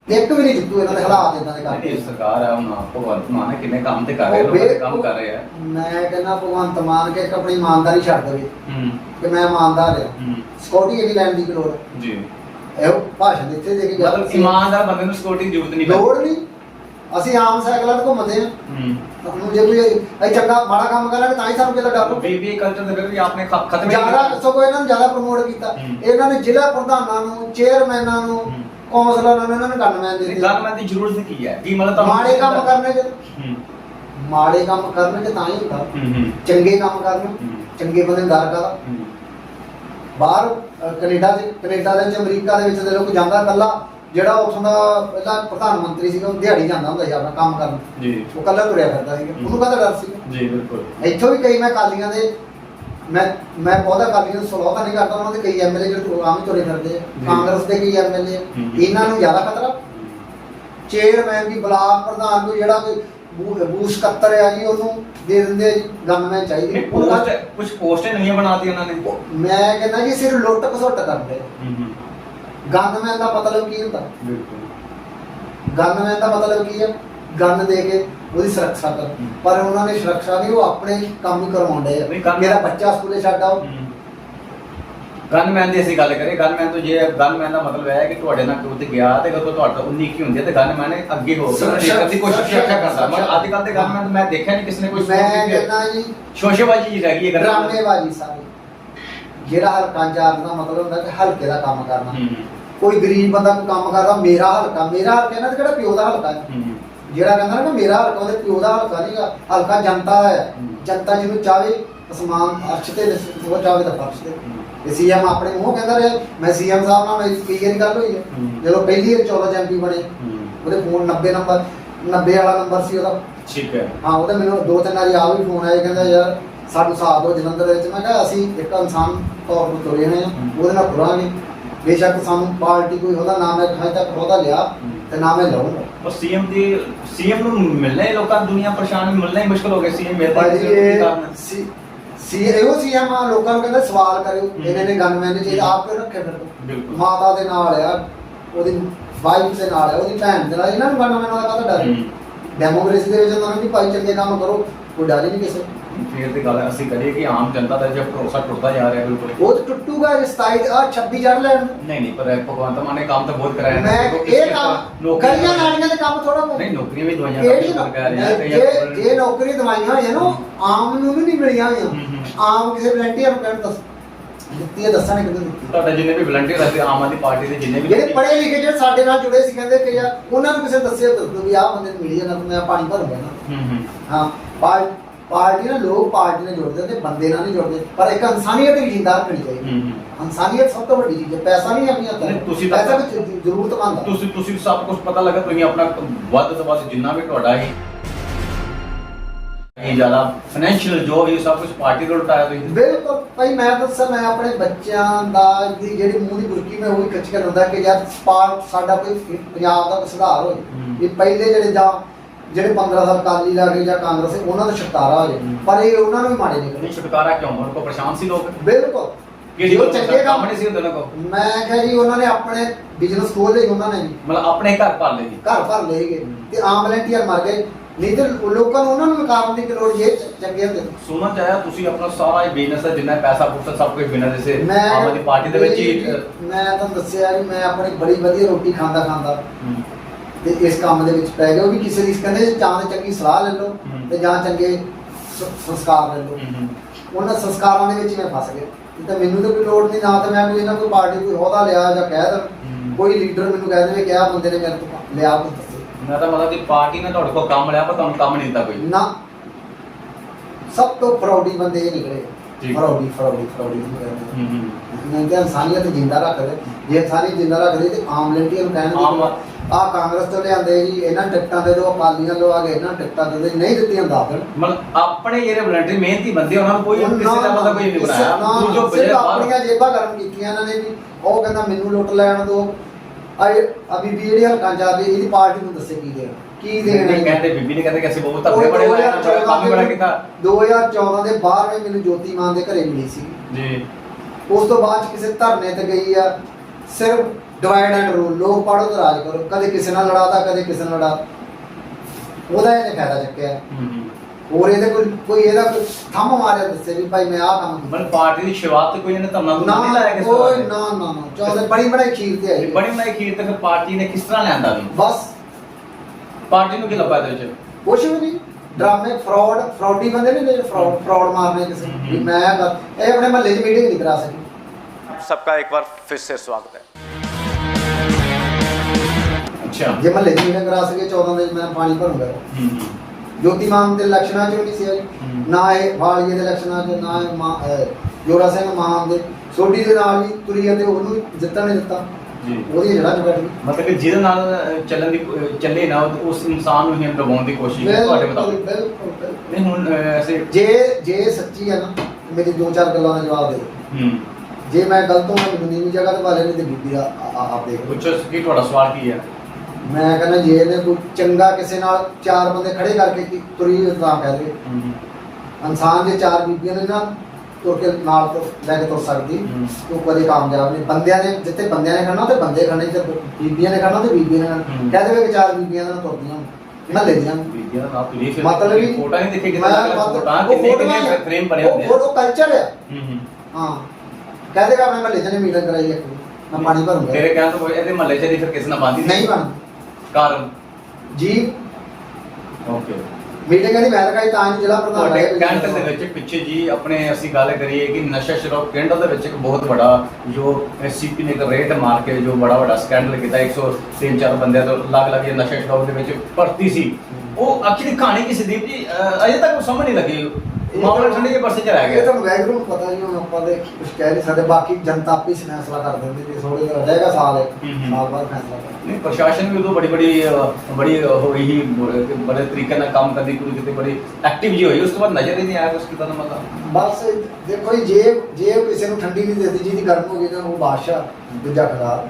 ਇੱਕ ਵੀ ਨਹੀਂ ਜਿੱਤੂ ਇਹਨਾਂ ਦੇ ਹਾਲਾਤ ਇਦਾਂ ਦੇ ਨਹੀਂ ਕਰਕੇ ਸਰਕਾਰ ਹੈ ਹੁਣ ਭਗਵੰਤ ਮਾਨ ਹੈ ਕਿੰਨੇ ਕੰਮ ਤੇ ਕਰ ਰਹੇ ਲੋਕਾਂ ਦੇ ਕੰਮ ਕਰ ਰਹੇ ਆ। ਮੈਂ ਕਹਿੰਦਾ ਭਗਵੰਤ ਮਾਨ ਕੇ ਆਪਣੀ ਇਮਾਨਦਾਰੀ ਛੱਡ ਦੇਵੇ। ਹੂੰ। ਕਿ ਮੈਂ ਇਮਾਨਦਾਰ ਆ। ਹੂੰ। ਸਿਕਿਉਰਿਟੀ ਇਹਦੀ ਲੈਣ ਦੀ ਕੀ ਲੋੜ ਹੈ? ਜੀ। ਇਹੋ ਭਾਸ਼ਣ ਦਿੱਤੇ ਦੇ ਕੇ ਮਤਲਬ ਇਮਾਨਦਾਰ ਬੰਦੇ ਨੂੰ ਸਿਕਿਉਰਿਟੀ ਜ਼ਰੂਰਤ ਨਹੀਂ ਲੋੜ ਨਹੀਂ। ਅਸੀਂ ਆਮ ਸਾਈਕਲਾਂ ਤੇ ਘੁੰਮਦੇ ਆ ਹੂੰ। ਤੁਹਾਨੂੰ ਜੇ ਕੋਈ ਅਸੀਂ ਚੰਗਾ ਮਾੜਾ ਕੰਮ ਕਰਾਂਗੇ ਤਾਂ ਹੀ ਸਾਨੂੰ ਕਿਹਦਾ ਡਰ। ਬੀਬੀ ਕਲਚਰ ਦੇ ਫਿਰ ਵੀ ਆਪਨੇ ਖਤਮ ਹੀ ਜ਼ਿਆਦਾ ਸਗੋਂ ਇਹਨਾਂ ਨੂੰ ਜ਼ਿਆਦਾ ਪ੍ਰਮੋਟ ਕੀਤਾ। ਹੂੰ। ਇਹਨਾਂ ਨੇ ਜ਼ਿਲ੍ਹਾ ਪ੍ਰਧਾਨਾਂ ਨੂੰ ਚੇਅਰਮੈਨਾਂ ਨੂੰ ਹੂੰ। ਕੌਂਸਲਰਾਂ ਨੂੰ ਇਹਨਾਂ ਨੇ ਗਨਮੈਨ ਦੇ ਦਿੱਤੇ ਗਨਮੈਨ ਦੀ ਜ਼ਰੂਰਤ ਕੀ ਹੈ? ਕੀ ਮਤਲਬ ਤੁਹਾਨੂੰ ਮਾੜੇ ਕੰਮ ਕਰਨੇ ਚ ਹੂੰ। ਮਾੜੇ ਕੰਮ ਕਰਨਗੇ ਤਾਂ ਹੀ ਹੁੰਦਾ। ਚੰਗੇ ਕੰਮ ਕਰਨ। ਚੰਗੇ ਬੰਦੇ ਕਾਹਦਾ? ਹੂੰ। ਬਾਹਰ ਕੈਨੇਡਾ ਦੇ ਕੈਨੇਡਾ ਦੇ ਵਿੱਚ ਅਮਰੀਕਾ ਦੇ ਵਿੱਚ ਦੇ ਲੋਕ ਜਾਂਦਾ ਕੱਲਾ ਜਿਹੜਾ ਉੱਥੋਂ ਦਾ ਪਹਿਲਾਂ ਪ੍ਰਧਾਨ ਮੰਤਰੀ ਸੀਗਾ ਉਹ ਦਿਹਾੜੀ ਜਾਂਦਾ ਹੁੰਦਾ ਸੀ ਆਪਣਾ ਕੰਮ ਕਰਨ। ਜੀ। ਉਹ ਕੱਲਾ ਤੁਰਿਆ ਫਿਰਦਾ ਸੀਗਾ। ਉਹਨੂੰ ਕਾਹਦਾ ਡਰ ਸੀ ਜੀ ਬਿਲਕੁਲ। ਇੱਥੋਂ ਵੀ ਕਈ ਮੈਂ ਕਾਲੀਆਂ ਦੇ ਮੈਂ ਮੈਂ ਬਹੁਤਾ ਕਾਲੀਆਂ ਨੂੰ ਸਲਾਹ ਤਾਂ ਨਹੀਂ ਕਰਦਾ ਉਹਨਾਂ ਦੇ ਕਈ ਐਮਐਲਏ ਜਿਹੜੇ ਹੀ ਤੁਰੇ ਫਿਰਦੇ ਆ। ਕਾਂਗਰਸ ਦੇ ਕਈ ਐਮਐਲਏ। ਇਹਨਾਂ ਨੂੰ ਜ਼ਿਆਦਾ ਖਤਰਾ। ਚੇਅਰਮੈਨ ਦੀ ਬਲਾਕ ਪ੍ਰਧਾਨ ਕੋਈ ਜਿਹੜਾ ਕੋਈ ਬੂਸ ਕੱਤਰ ਆ ਜੀ ਉਹਨੂੰ ਦੇ ਦਿੰਦੇ ਜੀ ਗਨਮੈਨ ਚਾਹੀਦੇ ਕੁਝ ਪੋਸਟਾਂ ਨਵੀਆਂ ਬਣਾਤੀ ਉਹਨਾਂ ਨੇ। ਮੈਂ ਕਹਿੰਦਾ ਜੀ ਸਿਰ ਲੁੱਟ ਘਸੁੱਟ ਕਰਦੇ ਗਨਮੈਨ ਦਾ ਮਤਲਬ ਕੀ ਹੁੰਦਾ? ਬਿਲਕੁਲ। ਗਨਮੈਨ ਦਾ ਮਤਲਬ ਕੀ ਹੈ ਗਨ ਦੇ ਕੇ ਉਹਦੀ ਸੁਰੱਖਿਆ। ਕਰ। ਪਰ ਉਹਨਾਂ ਨੇ ਸੁਰੱਖਿਆ ਨਹੀਂ ਉਹ ਆਪਣੇ ਕੰਮ ਕਰਵਾਉਂਦੇ ਆ। ਮੇਰਾ ਬੱਚਾ ਸਕੂਲੇ ਛੱਡ ਆਓ। ਗਨਮੈਨ ਦੀ ਅਸੀਂ ਗੱਲ ਕਰੀਏ ਗਨਮੈਨ ਤੋਂ ਜੇ ਗਨਮੈਨ ਦਾ ਮਤਲਬ ਹੈ ਕਿ ਤੁਹਾਡੇ ਨਾਲ ਕੋਈ ਤੇ ਗਿਆ ਤੇ ਅਗਰ ਤੁਹਾਡਾ 19 ਕੀ ਹੁੰਦੀ ਹੈ ਤੇ ਗਨਮੈਨ ਅੱਗੇ ਹੋ ਕੇ ਦੀ ਕੋਸ਼ਿਸ਼ ਕਰਦਾ। ਮगर ਅੱਜ ਕੱਲ ਦੇ ਗਨਮੈਨ ਮੈਂ ਦੇਖਿਆ ਨਹੀਂ ਕਿਸੇ ਨੇ ਕੋਈ ਮੈਂ ਕਹਿੰਦਾ ਜੀ ਸ਼ੋਸ਼ੇਬਾਜੀ ਜੀ ਰਹਿ ਗਈ ਹੈ। ਡਰਾਮੇਬਾਜ਼ੀ ਸਾਰੀ। ਜਿਹੜਾ ਹਲਕਾ ਚਾਰਜ ਦਾ ਮਤਲਬ ਹੁੰਦਾ ਕਿ ਹਲਕੇ ਦਾ ਕੰਮ ਕਰਨਾ। ਕੋਈ ਗਰੀਬ ਬੰਦਾ ਕੋਈ ਕੰਮ ਕਰਦਾ ਮੇਰਾ ਹਲਕਾ ਮੇਰਾ ਹਲਕਾ ਦਾ ਕਿਹੜਾ ਪਿਓ ਦਾ ਹਲਕਾ ਜਿਹੜਾ ਕਹਿੰਦਾ ਨਾ ਮੇਰਾ ਹਲਕਾ ਉਹਦੇ ਪਿਓ ਦਾ ਹਲਕਾ ਨਹੀਂਗਾ ਹਲਕਾ ਜਨਤਾ ਦਾ ਹੈ। ਜਨਤਾ ਜਿਹਨੂੰ ਚਾਹੇ ਅਸਮਾਨ ਅਰਸ਼ ਤੇ ਉਹ ਚਾਹੇ ਤਾਂ ਫਰਸ਼ ਤੇ। ਸੀਐਮ ਆਪਣੇ ਮੂੰਹ ਕਹਿੰਦਾ ਰਿਹਾ ਮੈਂ ਸੀਐਮ ਸਾਹਿਬ ਨਾਲ ਮੇਰੀ ਕਈ ਵਾਰੀ ਗੱਲ ਹੋਈ ਹੈ। ਜਦੋਂ ਪਹਿਲੀ ਵਾਰ 14 ਐਮਪੀ ਬਣੇ ਉਹਦੇ ਫੋਨ 90 ਨੰਬਰ 90 ਵਾਲਾ ਨੰਬਰ ਸੀ ਉਹਦਾ। ਠੀਕ ਹੈ। ਹਾਂ ਉਹਦੇ ਮੈਨੂੰ ਦੋ ਤਿੰਨ ਵਾਰੀ ਆ ਵੀ ਫੋਨ ਆਇਆ ਕਹਿੰਦਾ ਯਾਰ ਸਾਨੂੰ ਸਾਥ ਦਿਓ ਜਲੰਧਰ ਵਿੱਚ। ਮੈਂ ਕਿਹਾ ਅਸੀਂ ਇੱਕ ਇਨਸਾਨ ਤੌਰ ਤੇ ਤੁਰੇ ਹੂੰ। ਉਹਦੇ ਨਾਲ ਤੁਰਾਂਗੇ। ਬੇਸ਼ੱਕ ਸਾਨੂੰ ਪਾਰਟੀ ਕੋਈ ਉਹਦਾ ਨਾਮ ਹੈ ਹਜੇ ਤੱਕ ਉਹਦਾ ਲਿਆ। ਤੇ ਨਾ ਮੈਂ ਲਵਾਂਗਾ ਉਹ ਸੀਐਮ ਦੀ ਸੀਐਮ ਨੂੰ ਮਿਲਣਾ ਹੀ ਲੋਕਾਂ ਨੂੰ ਦੁਨੀਆ ਪਰੇਸ਼ਾਨ ਮਿਲਣਾ ਹੀ ਮੁਸ਼ਕਲ ਹੋ ਗਿਆ ਸੀਐਮ ਹੀ ਭਾਜੀ ਇਹ? ਸੀ ਸੀ ਇਹੋ ਸੀਐਮ ਆ ਲੋਕਾਂ ਨੂੰ ਕਹਿੰਦਾ ਸਵਾਲ ਕਰਿਓ। ਇਹਨੇ ਨੇ ਗਨਮੈਨ ਨੇ ਜੇ ਆਪ ਕਿਉਂ ਰੱਖੇ ਫਿਰ ਬਿਲਕੁਲ ਮਾਤਾ ਦੇ ਨਾਲ ਆ ਉਹਦੀ ਵਾਈਫ ਦੇ ਨਾਲ ਆ ਉਹਦੀ ਭੈਣ ਦੇ ਨਾਲ ਇਹਨਾਂ ਨੂੰ ਗਨਮੈਨ ਦਾ ਕਾਹਦਾ ਡਰ ਹੂੰ। ਡੈਮੋਕ੍ਰੇਸੀ ਦੇ ਵਿੱਚ ਉਹਨਾਂ ਨੂੰ ਵੀ ਭਾਈ ਚੰਗੇ ਕੰਮ ਕਰੋ ਕੋਈ ਡਰ ਹੀ ਨਹੀਂ ਕਿਸੇ ਨੂੰ। ਫਿਰ ਤੇ ਗੱਲ ਅਸੀਂ ਕਰੀਏ ਕਿ ਆਮ ਜਨਤਾ ਦਾ ਜੇ ਭਰੋਸਾ ਟੁੱਟਦਾ ਜਾ ਰਿਹਾ ਬਿਲਕੁਲ। ਉਹ ਤਾਂ ਟੁੱਟੂਗਾ ਇਹ 27 ਆ 26 ਚੜ ਲੈਣ ਨਹੀਂ ਨਹੀਂ ਪਰ ਭਗਵੰਤ ਮਾਨ ਨੇ ਕੰਮ ਤਾਂ ਬਹੁਤ ਕਰਾਇਆ ਮੈਂ ਦੇਖੋ ਇਹ ਕੰਮ ਨੌਕਰੀਆਂ- ਕਈਆਂ ਨਾਲੀਆਂ ਦੇ ਕੰਮ ਥੋੜਾ ਨਹੀਂ ਨੌਕਰੀਆਂ ਵੀ ਦਵਾਈਆਂ ਕਿਹੜੀ ਕੰਮ ਕਰ ਰਹੇ ਜੇ ਜੇ ਨੌਕਰੀ ਦਵਾਈਆਂ ਹੋਈਆਂ ਨਾ ਆਮ ਨੂੰ ਵੀ ਨਹੀਂ ਮਿਲੀਆਂ ਹੂੰ। ਆਮ ਕਿਸੇ ਵਲੰਟੀਅਰ ਨੂੰ ਕਹਿਣ ਦੱਸ ਦਿੱਤੀ ਹੈ ਦੱਸਾਂ ਦਿੱਤੀ ਤੁਹਾਡਾ ਜਿੰਨੇ ਵੀ ਵਲੰਟੀਅਰ ਸੀ ਆਮ ਆਦਮੀ ਪਾਰਟੀ ਦੇ ਜਿੰਨੇ ਵੀ ਜਿਹੜੇ ਪੜ੍ਹੇ ਲਿਖੇ ਜਿਹੜੇ ਸਾਡੇ ਨਾਲ ਜੁੜੇ ਸੀ ਕਹਿੰਦੇ ਕਿ ਯਾਰ ਉਹਨਾਂ ਨੂੰ ਕਿਸੇ ਦੱਸਿਆ ਦੱਸੋ ਵੀ ਆਹ ਬੰਦੇ ਨੂੰ ਮਿਲੀ ਜਾਣਾ ਮੈਂ ਪਾਣੀ ਭਰੂੰਗਾ ਨਾ ਹੂੰ ਹੂੰ। ਹਾਂ ਪਾਰ- ਪਾਰਟੀ ਨਾਲ ਲੋਕ ਪਾਰਟੀ ਨਾਲ ਜੁੜਦੇ ਤੇ ਬੰਦੇ ਨਾਲ ਨਹੀਂ ਜੁੜਦੇ। ਪਰ ਇੱਕ ਇਨਸਾਨੀਅਤ ਦੀ ਜਿੰਦਾ ਰੱਖਣੀ ਚਾਹੀਦੀ। ਇਨਸਾਨੀਅਤ ਸਭ ਤੋਂ ਵੱਡੀ ਚੀਜ਼ ਹੈ। ਪੈਸਾ ਨਹੀਂ ਆਪਣੀ ਹੱਥ ਨਹੀਂ, ਤੁਸੀਂ ਤਾਂ- ਪੈਸਾ ਵੀ ਜ਼ਰੂਰਤਮੰਦ ਤੁਸੀਂ ਤੁਸੀਂ ਸਭ ਕੁਝ ਪਤਾ ਲੱਗਾ ਤੁਸੀਂ ਆਪਣਾ ਵੱਧ ਤੋਂ ਵੱਧ ਜਿੰਨਾ ਵੀ ਤੁਹਾਡਾ ਹੈ ਇਹ ਜ਼ਿਆਦਾ ਫਾਈਨੈਂਸ਼ੀਅਲ ਜੋ ਵੀ ਸਭ ਕੁਝ ਪਾਰਟੀ ਤੋਂ ਲੁਟਾਇਆ ਤੁਸੀਂ। ਬਿਲਕੁਲ। ਭਾਈ ਮੈਂ ਦੱਸਾਂ ਮੈਂ ਆਪਣੇ ਬੱਚਿਆਂ ਦਾ ਦੀ ਜਿਹੜੀ ਮੂੰਹ ਦੀ ਬੁਰਕੀ ਮੈਂ ਉਹੀ ਖਿੱਚ ਕੇ ਹੁੰਦਾ ਕਿ ਯਾਰ ਸਾਡਾ ਕੋਈ ਪੰਜਾਬ ਦਾ ਸੁਧਾਰ ਹੋਏ। ਇਹ ਪਹਿਲੇ ਜਿਹੜੇ ਜਾਂ ਜਿਹੜੇ 15 ਸਾਲ ਕਾਲੀ ਲਾ ਕੇ ਜਾਂ ਕਾਂਗਰਸ ਉਹਨਾਂ ਦਾ ਛੁਟਕਾਰਾ ਹੋ ਜਾਏ ਹੂੰ। ਪਰ ਇਹ ਉਹਨਾਂ ਨੂੰ ਵੀ ਮਾੜੇ ਨਹੀਂ ਨਿਕਲੇ ਛੁਟਕਾਰਾ ਕਿਉਂ? ਉਹਨਾਂ ਕੋ ਪਰੇਸ਼ਾਨ ਸੀ ਲੋਕ? ਬਿਲਕੁਲ। ਕਿਹੜੀ ਜੋ ਗੱਲ ਚੰਗੇ ਕੰਮ ਨਹੀਂ ਸੀ ਹੁੰਦੇ ਉਹਨਾਂ ਕੋ ਮੈਂ ਕਿਹਾ ਜੀ ਉਹਨਾਂ ਨੇ ਆਪਣੇ ਬਿਜ਼ਨਸ ਖੋਲ ਲਏ ਉਹਨਾਂ ਨੇ ਜੀ। ਮਤਲਬ ਆਪਣੇ ਘਰ ਭਰ ਲਏ ਜੀ। ਘਰ ਭਰ ਲਏ ਗਏ। ਹੂੰ। ਤੇ ਆਮ ਵਲੰਟੀਅਰ ਮਰ ਗਏ। ਨਹੀਂ ਤੇ ਲੋਕਾਂ ਨੂੰ ਉਹਨਾਂ ਨੂੰ ਨਕਾਰਨ ਦੀ ਲੋੜ ਇਹ ਚ- ਚੰਗੇ ਹੁੰਦੇ ਸੁਣਨਾ ਚਾਹਿਆ ਤੁਸੀਂ ਆਪਣਾ ਸਾਰਾ ਇਹ ਬਿਜ਼ਨਸ ਹੈ ਜਿੰਨਾ ਪੈਸਾ ਪੂਸਾ ਸਭ ਕੁਝ ਬਿਨਾਂ ਜਿਸੇ ਆਮ ਆਦਮੀ ਪਾਰਟੀ ਦੇ ਵਿੱਚ ਹੀ ਅਹ, ਮੈਂ ਤੁਹਾਨੂੰ ਦੱਸਿਆ ਜੀ ਮੈਂ ਆਪਣੀ ਬੜੀ ਵਧੀਆ ਰੋਟੀ ਖਾਂਦਾ ਖਾਂਦਾ ਹੂੰ, ਤੇ ਇਸ ਕੰਮ ਦੇ ਵਿੱਚ ਪੈ ਉਹ ਵੀ ਕਿਸੇ ਦੀ ਕਹਿੰਦੇ ਤੇ ਚੰਗੀ ਸਲਾਹ ਲੈ ਲਓ। ਤੇ ਜਾਂ ਚੰਗੇ ਸੰਸਕਾਰ ਲੈ ਲਓ। ਉਹਨਾਂ ਸੰਸਕਾਰਾਂ ਦੇ ਵਿੱਚ ਮੈਂ ਫਸ ਗਿਆ ਨਹੀਂ ਤਾਂ ਮੈਨੂੰ ਤਾਂ ਕੋਈ ਲੋੜ ਨਹੀਂ ਨਾ ਤਾਂ ਮੈਂ ਕੋਈ ਇਹਨਾਂ ਕੋਈ ਪਾਰਟੀ ਕੋਈ ਅਹੁਦਾ ਲਿਆ ਜਾਂ ਕਹਿ ਹੂੰ। ਕੋਈ ਲੀਡਰ ਮੈਨੂੰ ਕਹਿ ਦੇਵੇ ਕਿ ਆਹ ਬੰਦੇ ਨੇ ਮੇਰੇ ਤੋਂ ਲਿਆ ਕੁਝ ਮੈਂ ਤਾਂ ਮਤਲਬ ਕਿ ਪਾਰਟੀ ਨੇ ਤੁਹਾਡੇ ਕੋਲ ਕੰਮ ਲਿਆ ਪਰ ਤੁਹਾਨੂੰ ਕੰਮ ਨਹੀਂ ਦਿੱਤਾ ਕੋਈ ਨਾ ਸਭ ਤੋਂ ਫਰੌਡੀ ਬੰਦੇ ਇਹ ਨਿਕਲੇ ਠੀਕ। ਫਰੌਡੀ ਫਰੌਡੀ ਫਰੌਡੀ ਨੂੰ ਕਹਿੰਦੇ ਹੂੰ, ਹੂੰ। ਨਹੀਂ ਤਾਂ ਇਨਸਾਨੀਅਤ ਜਿੰਦਾ ਰੱਖਦੇ ਜੇ ਇਨਸਾਨੀਅਤ ਜਿੰਦਾ ਰੱਖਦੇ ਤੇ ਆਮ ਲੰਟੀਆਂ ਨੂੰ ਆਮ- ਕਹਿਣਗੇ ਆ ਕਾਂਗਰਸ ਤੋਂ ਲਿਆਂਦੇ ਜੀ ਇਹਨਾਂ ਟਿਕਟਾਂ ਦੇ ਦਿਓ ਅਕਾਲੀਆਂ ਲੋ ਆ ਗਏ ਇਹਨਾਂ ਟਿਕਟਾਂ ਦੇ ਦਿਓ ਨਹੀਂ ਦਿੱਤੀਆਂ ਦੱਸ ਦੇਣ ਮਤਲਬ ਆਪਣੇ ਜਿਹੜੇ ਵਲੰਟਰੀ ਮਿਹਨਤੀ ਬੰਦੇ ਉਹਨਾਂ ਨੂੰ ਕੋਈ ਨਾ, ਕਿਸੇ ਦਾ ਮਤਲਬ ਕੋਈ ਨਹੀਂ ਬਣਾਇਆ। ਨਾ, ਸਿਰਫ ਜਿਹੜੇ ਆਪਣੀਆਂ ਜੇਬਾਂ ਗਰਮ ਕੀਤੀਆਂ ਇਹਨਾਂ ਨੇ ਵੀ ਉਹ ਕਹਿੰਦਾ ਮੈਨੂੰ ਲੁੱਟ ਲੈਣ ਦਿਓ। ਅਜੇ ਅਭੀ ਵੀ ਜਿਹੜੀ ਹਲਕਾਂ ਜਾਂਦੀ ਇਹਦੀ ਪਾਰਟੀ ਨੂੰ ਦੱਸੇ ਕੀ ਦੇਣ। ਕੀ ਦੇਣ ਨਹੀਂ ਕਹਿੰਦੇ ਬੀਬੀ ਨੇ ਕਹਿੰਦੇ ਕਿ ਅਸੀਂ ਬਹੁਤ ਉਹ ਧੱਕੇ ਬੜੇ ਲਾਏ 2014 ਕੰਮ ਬੜਾ ਦੇ- ਕੀਤਾ। 2014 ਦੇ 12ਵੇਂ ਮੈਨੂੰ ਜੋਤੀ ਮਾਨ ਦੇ ਘਰੇ ਮਿਲੀ ਸੀ। ਜੀ। ਉਸ ਤੋਂ ਬਾਅਦ 'ਚ ਕਿਸੇ ਧਰਨੇ ਤੇ ਗਈ ਆ। ਸਿਰਫ ਡਿਵਾਈਡ ਐਂਡ ਰੂਲ ਲੋਕ ਪਾੜੋ ਤੇ ਰਾਜ ਕਰੋ ਕਦੇ ਕਿਸੇ ਨਾਲ ਲੜਾਤਾ ਕਦੇ ਕਿਸੇ ਨਾਲ ਲੜਾ ਉਹਦਾ ਇਹਨੇ ਫਾਇਦਾ ਚੱਕਿਆ। ਹੋਰ ਇਹਦੇ ਕੋਈ ਕੋਈ ਇਹਦਾ ਕੋਈ ਥੰਮ ਮਾਰਿਆ ਦੱਸੇ ਵੀ ਭਾਈ ਮੈਂ ਆਹ ਕੰਮ ਮਨ ਪਾਰਟੀ ਦੀ ਸ਼ੁਰੂਆਤ ਤੇ ਕੋਈ ਇਹਨੇ ਧਰਨਾ ਧੁਰਨਾ ਨਹੀਂ ਲਾਇਆ ਕਿਸੇ ਕੋਈ ਨਾ ਨਾ ਨਾ। ਚੌਥੇ ਬੜੀ ਬੜੀ ਖੀਰ ਤੇ ਆਈ। ਬੜੀ ਬੜੀ ਖੀਰ ਤੱਕ ਪਾਰਟੀ ਨੇ ਕਿਸ ਤਰ੍ਹਾਂ ਲਿਆਂਦਾ ਵੀ? ਬਸ। ਪਾਰਟੀ ਨੂੰ ਕੀ ਲੱਭਾ ਇਹਦੇ ਵਿੱਚ? ਕੁਛ ਵੀ ਨਹੀਂ। ਡਰਾਮੇ ਫਰਾਡ ਫਰਾਡੀ ਬੰਦੇ ਨੇ ਜਿਹੜੇ ਫਰਾਡ ਫਰਾਡ ਮਾਰਨੇ ਕਿਸੇ ਵੀ ਮੈਂ ਇਹ ਆਪਣੇ ਮਹੱਲੇ 'ਚ ਮੀਟਿੰਗ ਨਹੀਂ ਕਰਾ ਸਕੀ। ਸਭ ਦਾ ਇੱਕ ਵਾਰ ਫਿਰ ਸੇ ਸਵਾਗਤ ਹੈ। ਅੱਛਾ। ਜੇ ਮਹੱਲੇ 'ਚ ਮੀਟਿੰਗ ਕਰਾ ਸਕੇ 14 ਦੇ ਮੈਂ ਪਾਣੀ ਭਰੂੰਗਾ। ਹੂੰ। ਹੂੰ ਜੋਤੀ ਮਾਨ ਦੇ ਇਲੈਕਸ਼ਨਾਂ 'ਚ ਵੀ ਨਹੀਂ ਸੀ ਆਈ। ਨਾ ਇਹ ਵਾਲੀਏ ਦੇ ਇਲੈਕਸ਼ਨਾਂ 'ਚ ਨਾ ਇਹ ਮਾ- ਅਹ ਜੋਰਾ ਸਿੰਘ ਮਾਨ ਦੇ। ਸੋਢੀ ਦੇ ਨਾਲ ਵੀ ਤੁਰੀ ਜਾਂਦੇ ਉਹਨੂੰ ਵੀ ਜਿੱਤਣ ਨਹੀਂ ਦਿੱਤਾ ਜੀ। ਉਹਦੀ ਜੜਾ ਚ ਬੈਠ ਗਈ। ਮਤਲਬ ਕਿ ਜਿਹਦੇ ਨਾਲ ਅਹ, ਚੱਲਣ ਦੀ ਅਹ, ਚੱਲੇ ਨਾ ਉਹ- ਉਸ ਇਨਸਾਨ ਨੂੰ ਹੀ ਦਬਾਉਣ ਦੀ ਕੋਸ਼ਿਸ਼ ਤੁਹਾਡੇ ਬਿਲਕੁਲ ਮੁਤਾਬਕ। ਬਿਲਕੁਲ ਬਿਲਕੁਲ। ਨਹੀਂ ਹੁਣ ਅਹ, ਐਸੇ ਜੇ ਜੇ ਸੱਚੀ ਹੈ ਨਾ ਮੇਰੀ ਦੋ ਚਾਰ ਗੱਲਾਂ ਦਾ ਜਵਾਬ ਦੇ। ਹੂੰ। ਜੇ ਮੈਂ ਗਲਤ ਹਾਂ ਮੈਨੂੰ ਨੀਵੀਂ ਜਗ੍ਹਾ ਤੇ ਵਾਲੇ ਨਹੀਂ ਤੇ ਬੀਬੀ ਆ ਆ- ਆਪ ਦੇਖ ਲਓ। ਪੁੱਛੋ ਕੀ ਤੁਹਾਡਾ ਸਵਾਲ ਕੀ ਹੈ? ਮੈਂ ਕਹਿੰਦਾ ਜੇ ਇਹਨੇ ਕੋਈ ਚੰਗਾ ਕਿਸੇ ਨਾਲ ਚਾਰ ਬੰਦੇ ਖੜੇ ਕਰਕੇ ਕੀ ਤੁਰੀ ਤਾਂ ਕਹਿ ਦੇ ਹੂੰ। ਹੂੰ। ਇਨਸਾਨ ਜੇ ਚਾਰ ਬੀਬੀਆਂ ਨੇ ਨਾ ਤੁਰ ਕੇ ਨਾਲ ਤੋਂ ਲੈ ਕੇ ਤੁਰ ਸਕਦੀ ਹੂੰ। ਉਹ ਕਦੇ ਕਾਮਯਾਬ ਨਹੀਂ। ਬੰਦਿਆਂ ਨੇ ਜਿੱਥੇ ਬੰਦਿਆਂ ਨੇ ਖੜਨਾ ਤੇ ਬੰਦੇ ਖੜਨੇ ਤੇ ਬੀਬੀਆਂ ਨੇ ਖੜਨਾ ਤੇ ਬੀਬੀਆਂ ਨੇ ਹੂੰ। ਖੜਨਾ ਕਹਿ ਦੇਵੇ ਕਿ ਚਾਰ ਬੀਬੀਆਂ ਨਾਲ ਤੁਰਦੀਆਂ ਮਹੱਲੇ ਦੀਆਂ ਬੀਬੀਆਂ ਦਾ ਨਾਮ ਤੁਲੀ ਫਿਰ ਮਤਲਬ ਵੀ ਫੋਟਾ ਨਹੀਂ ਦੇਖੇ ਫੋਟਾ ਕਿੰਨੇ ਕਿੰਨੇ। ਫਰੇਮ ਬਣੇ ਹੁੰਦੇ ਆ ਫੋਟੋ ਕਲਚਰ ਆ। ਹੂੰ ਹੂੰ। ਹਾਂ। ਕਹਿ ਦੇਗਾ ਮੈਂ ਮਹੱਲੇ 'ਚ ਨੇ ਮੀਟਿੰਗ ਕਰਾਈ ਇੱਕ ਮੈਂ ਪਾਣੀ ਭਰੂੰਗਾ ਤੇਰੇ ਕਹਿਣ ਤੋਂ ਕੋਈ ਇਹਦੇ ਮਹੱਲੇ 'ਚ ਨਹੀਂ ਫਿਰ ਕਿਸੇ ਨਾਲ ਬੰਦੀ ਨਹੀਂ ਬਣ ਕਾਰਨ। ਜੀ। ਓਕੇ ਮੀਟਿੰਗ ਦੀ ਮੈਂ ਲਗਾਈ ਤਾਂ ਜ਼ਿਲ੍ਹਾ ਪ੍ਰਧਾਨ ਤੁਹਾਡੇ ਕੈਂਟ ਦੇ ਵਿੱਚ ਪਿੱਛੇ ਜੀ ਆਪਣੇ ਅਸੀਂ ਗੱਲ ਕਰੀਏ ਕਿ ਨਸ਼ਾ ਸ਼ਰਾਬ ਕੈਂਟ ਦੇ ਵਿੱਚ ਇੱਕ ਬਹੁਤ ਵੱਡਾ ਜੋ ਐਸਸੀਪੀ ਨੇ ਇੱਕ ਰੇਟ ਮਾਰ ਕੇ ਜੋ ਬੜਾ ਵੱਡਾ ਸਕੈਂਡਲ ਕੀਤਾ। 103 ਚਾਰ ਬੰਦਿਆਂ ਤੋਂ ਲੱਗ ਲੱਗ ਨਸ਼ਾ ਸ਼ਰਾਬ ਦੇ ਵਿੱਚ ਭਰਤੀ ਸੀ। ਉਹ ਆਖਿਰ ਕਹਾਣੀ ਕੀ ਸੀ ਦੀਪ ਜੀ? ਅਜੇ ਤੱਕ ਸਮਝ ਨਹੀਂ ਲੱਗੀ। ਮਾਮਲਾ ਠੰਡੇ ਜਿਹੇ ਪਾਸੇ ਚ ਰਹਿ ਇਹ ਗਿਆ ਤੁਹਾਨੂੰ ਵੈਗਰੂ ਨੂੰ ਪਤਾ ਨਹੀਂ ਹੁਣ ਆਪਾਂ ਦੇ ਕੁਝ ਕਹਿ ਨਹੀਂ ਸਕਦੇ। ਬਾਕੀ ਜਨਤਾ ਆਪੇ ਹੀ ਫੈਸਲਾ ਕਰ ਦਿੰਦੀ ਜੇ ਥੋੜੇ ਜਿਹਾ ਰਹੇਗਾ ਸਾਲ ਇੱਕ ਹੂੰ ਹੂੰ। ਸਾਲ ਬਾਅਦ ਫੈਸਲਾ ਕਰ। ਨਹੀਂ ਪ੍ਰਸ਼ਾਸਨ ਵੀ ਉਦੋਂ ਬੜੀ ਬੜੀ ਬੜੀ ਅਹ, ਹੋਈ ਹੀ ਬੜੇ ਤਰੀਕੇ ਨਾਲ ਕੰਮ ਕਰਦੀ ਪੂਰੀ ਕਿਤੇ ਬੜੀ ਐਕਟਿਵ ਜੀ ਹੋਈ। ਉਸ ਤੋਂ ਬਾਅਦ ਨਜ਼ਰ ਹੀ ਨਹੀਂ ਆਇਆ ਕੁਛ ਕਿਤਾ ਦਾ ਮਤਲਬ। ਬਸ ਦੇਖੋ ਜੀ ਜੇ ਜੇ ਕਿਸੇ ਨੂੰ ਠੰਡੀ ਨਹੀਂ ਦਿੰਦੀ ਜਿਹਦੀ ਗਰਮ ਹੋ ਗਈ ਤਾਂ ਉਹ ਬਾਦਸ਼ਾਹ ਦੂਜਾ ਖਿਲਾਫ।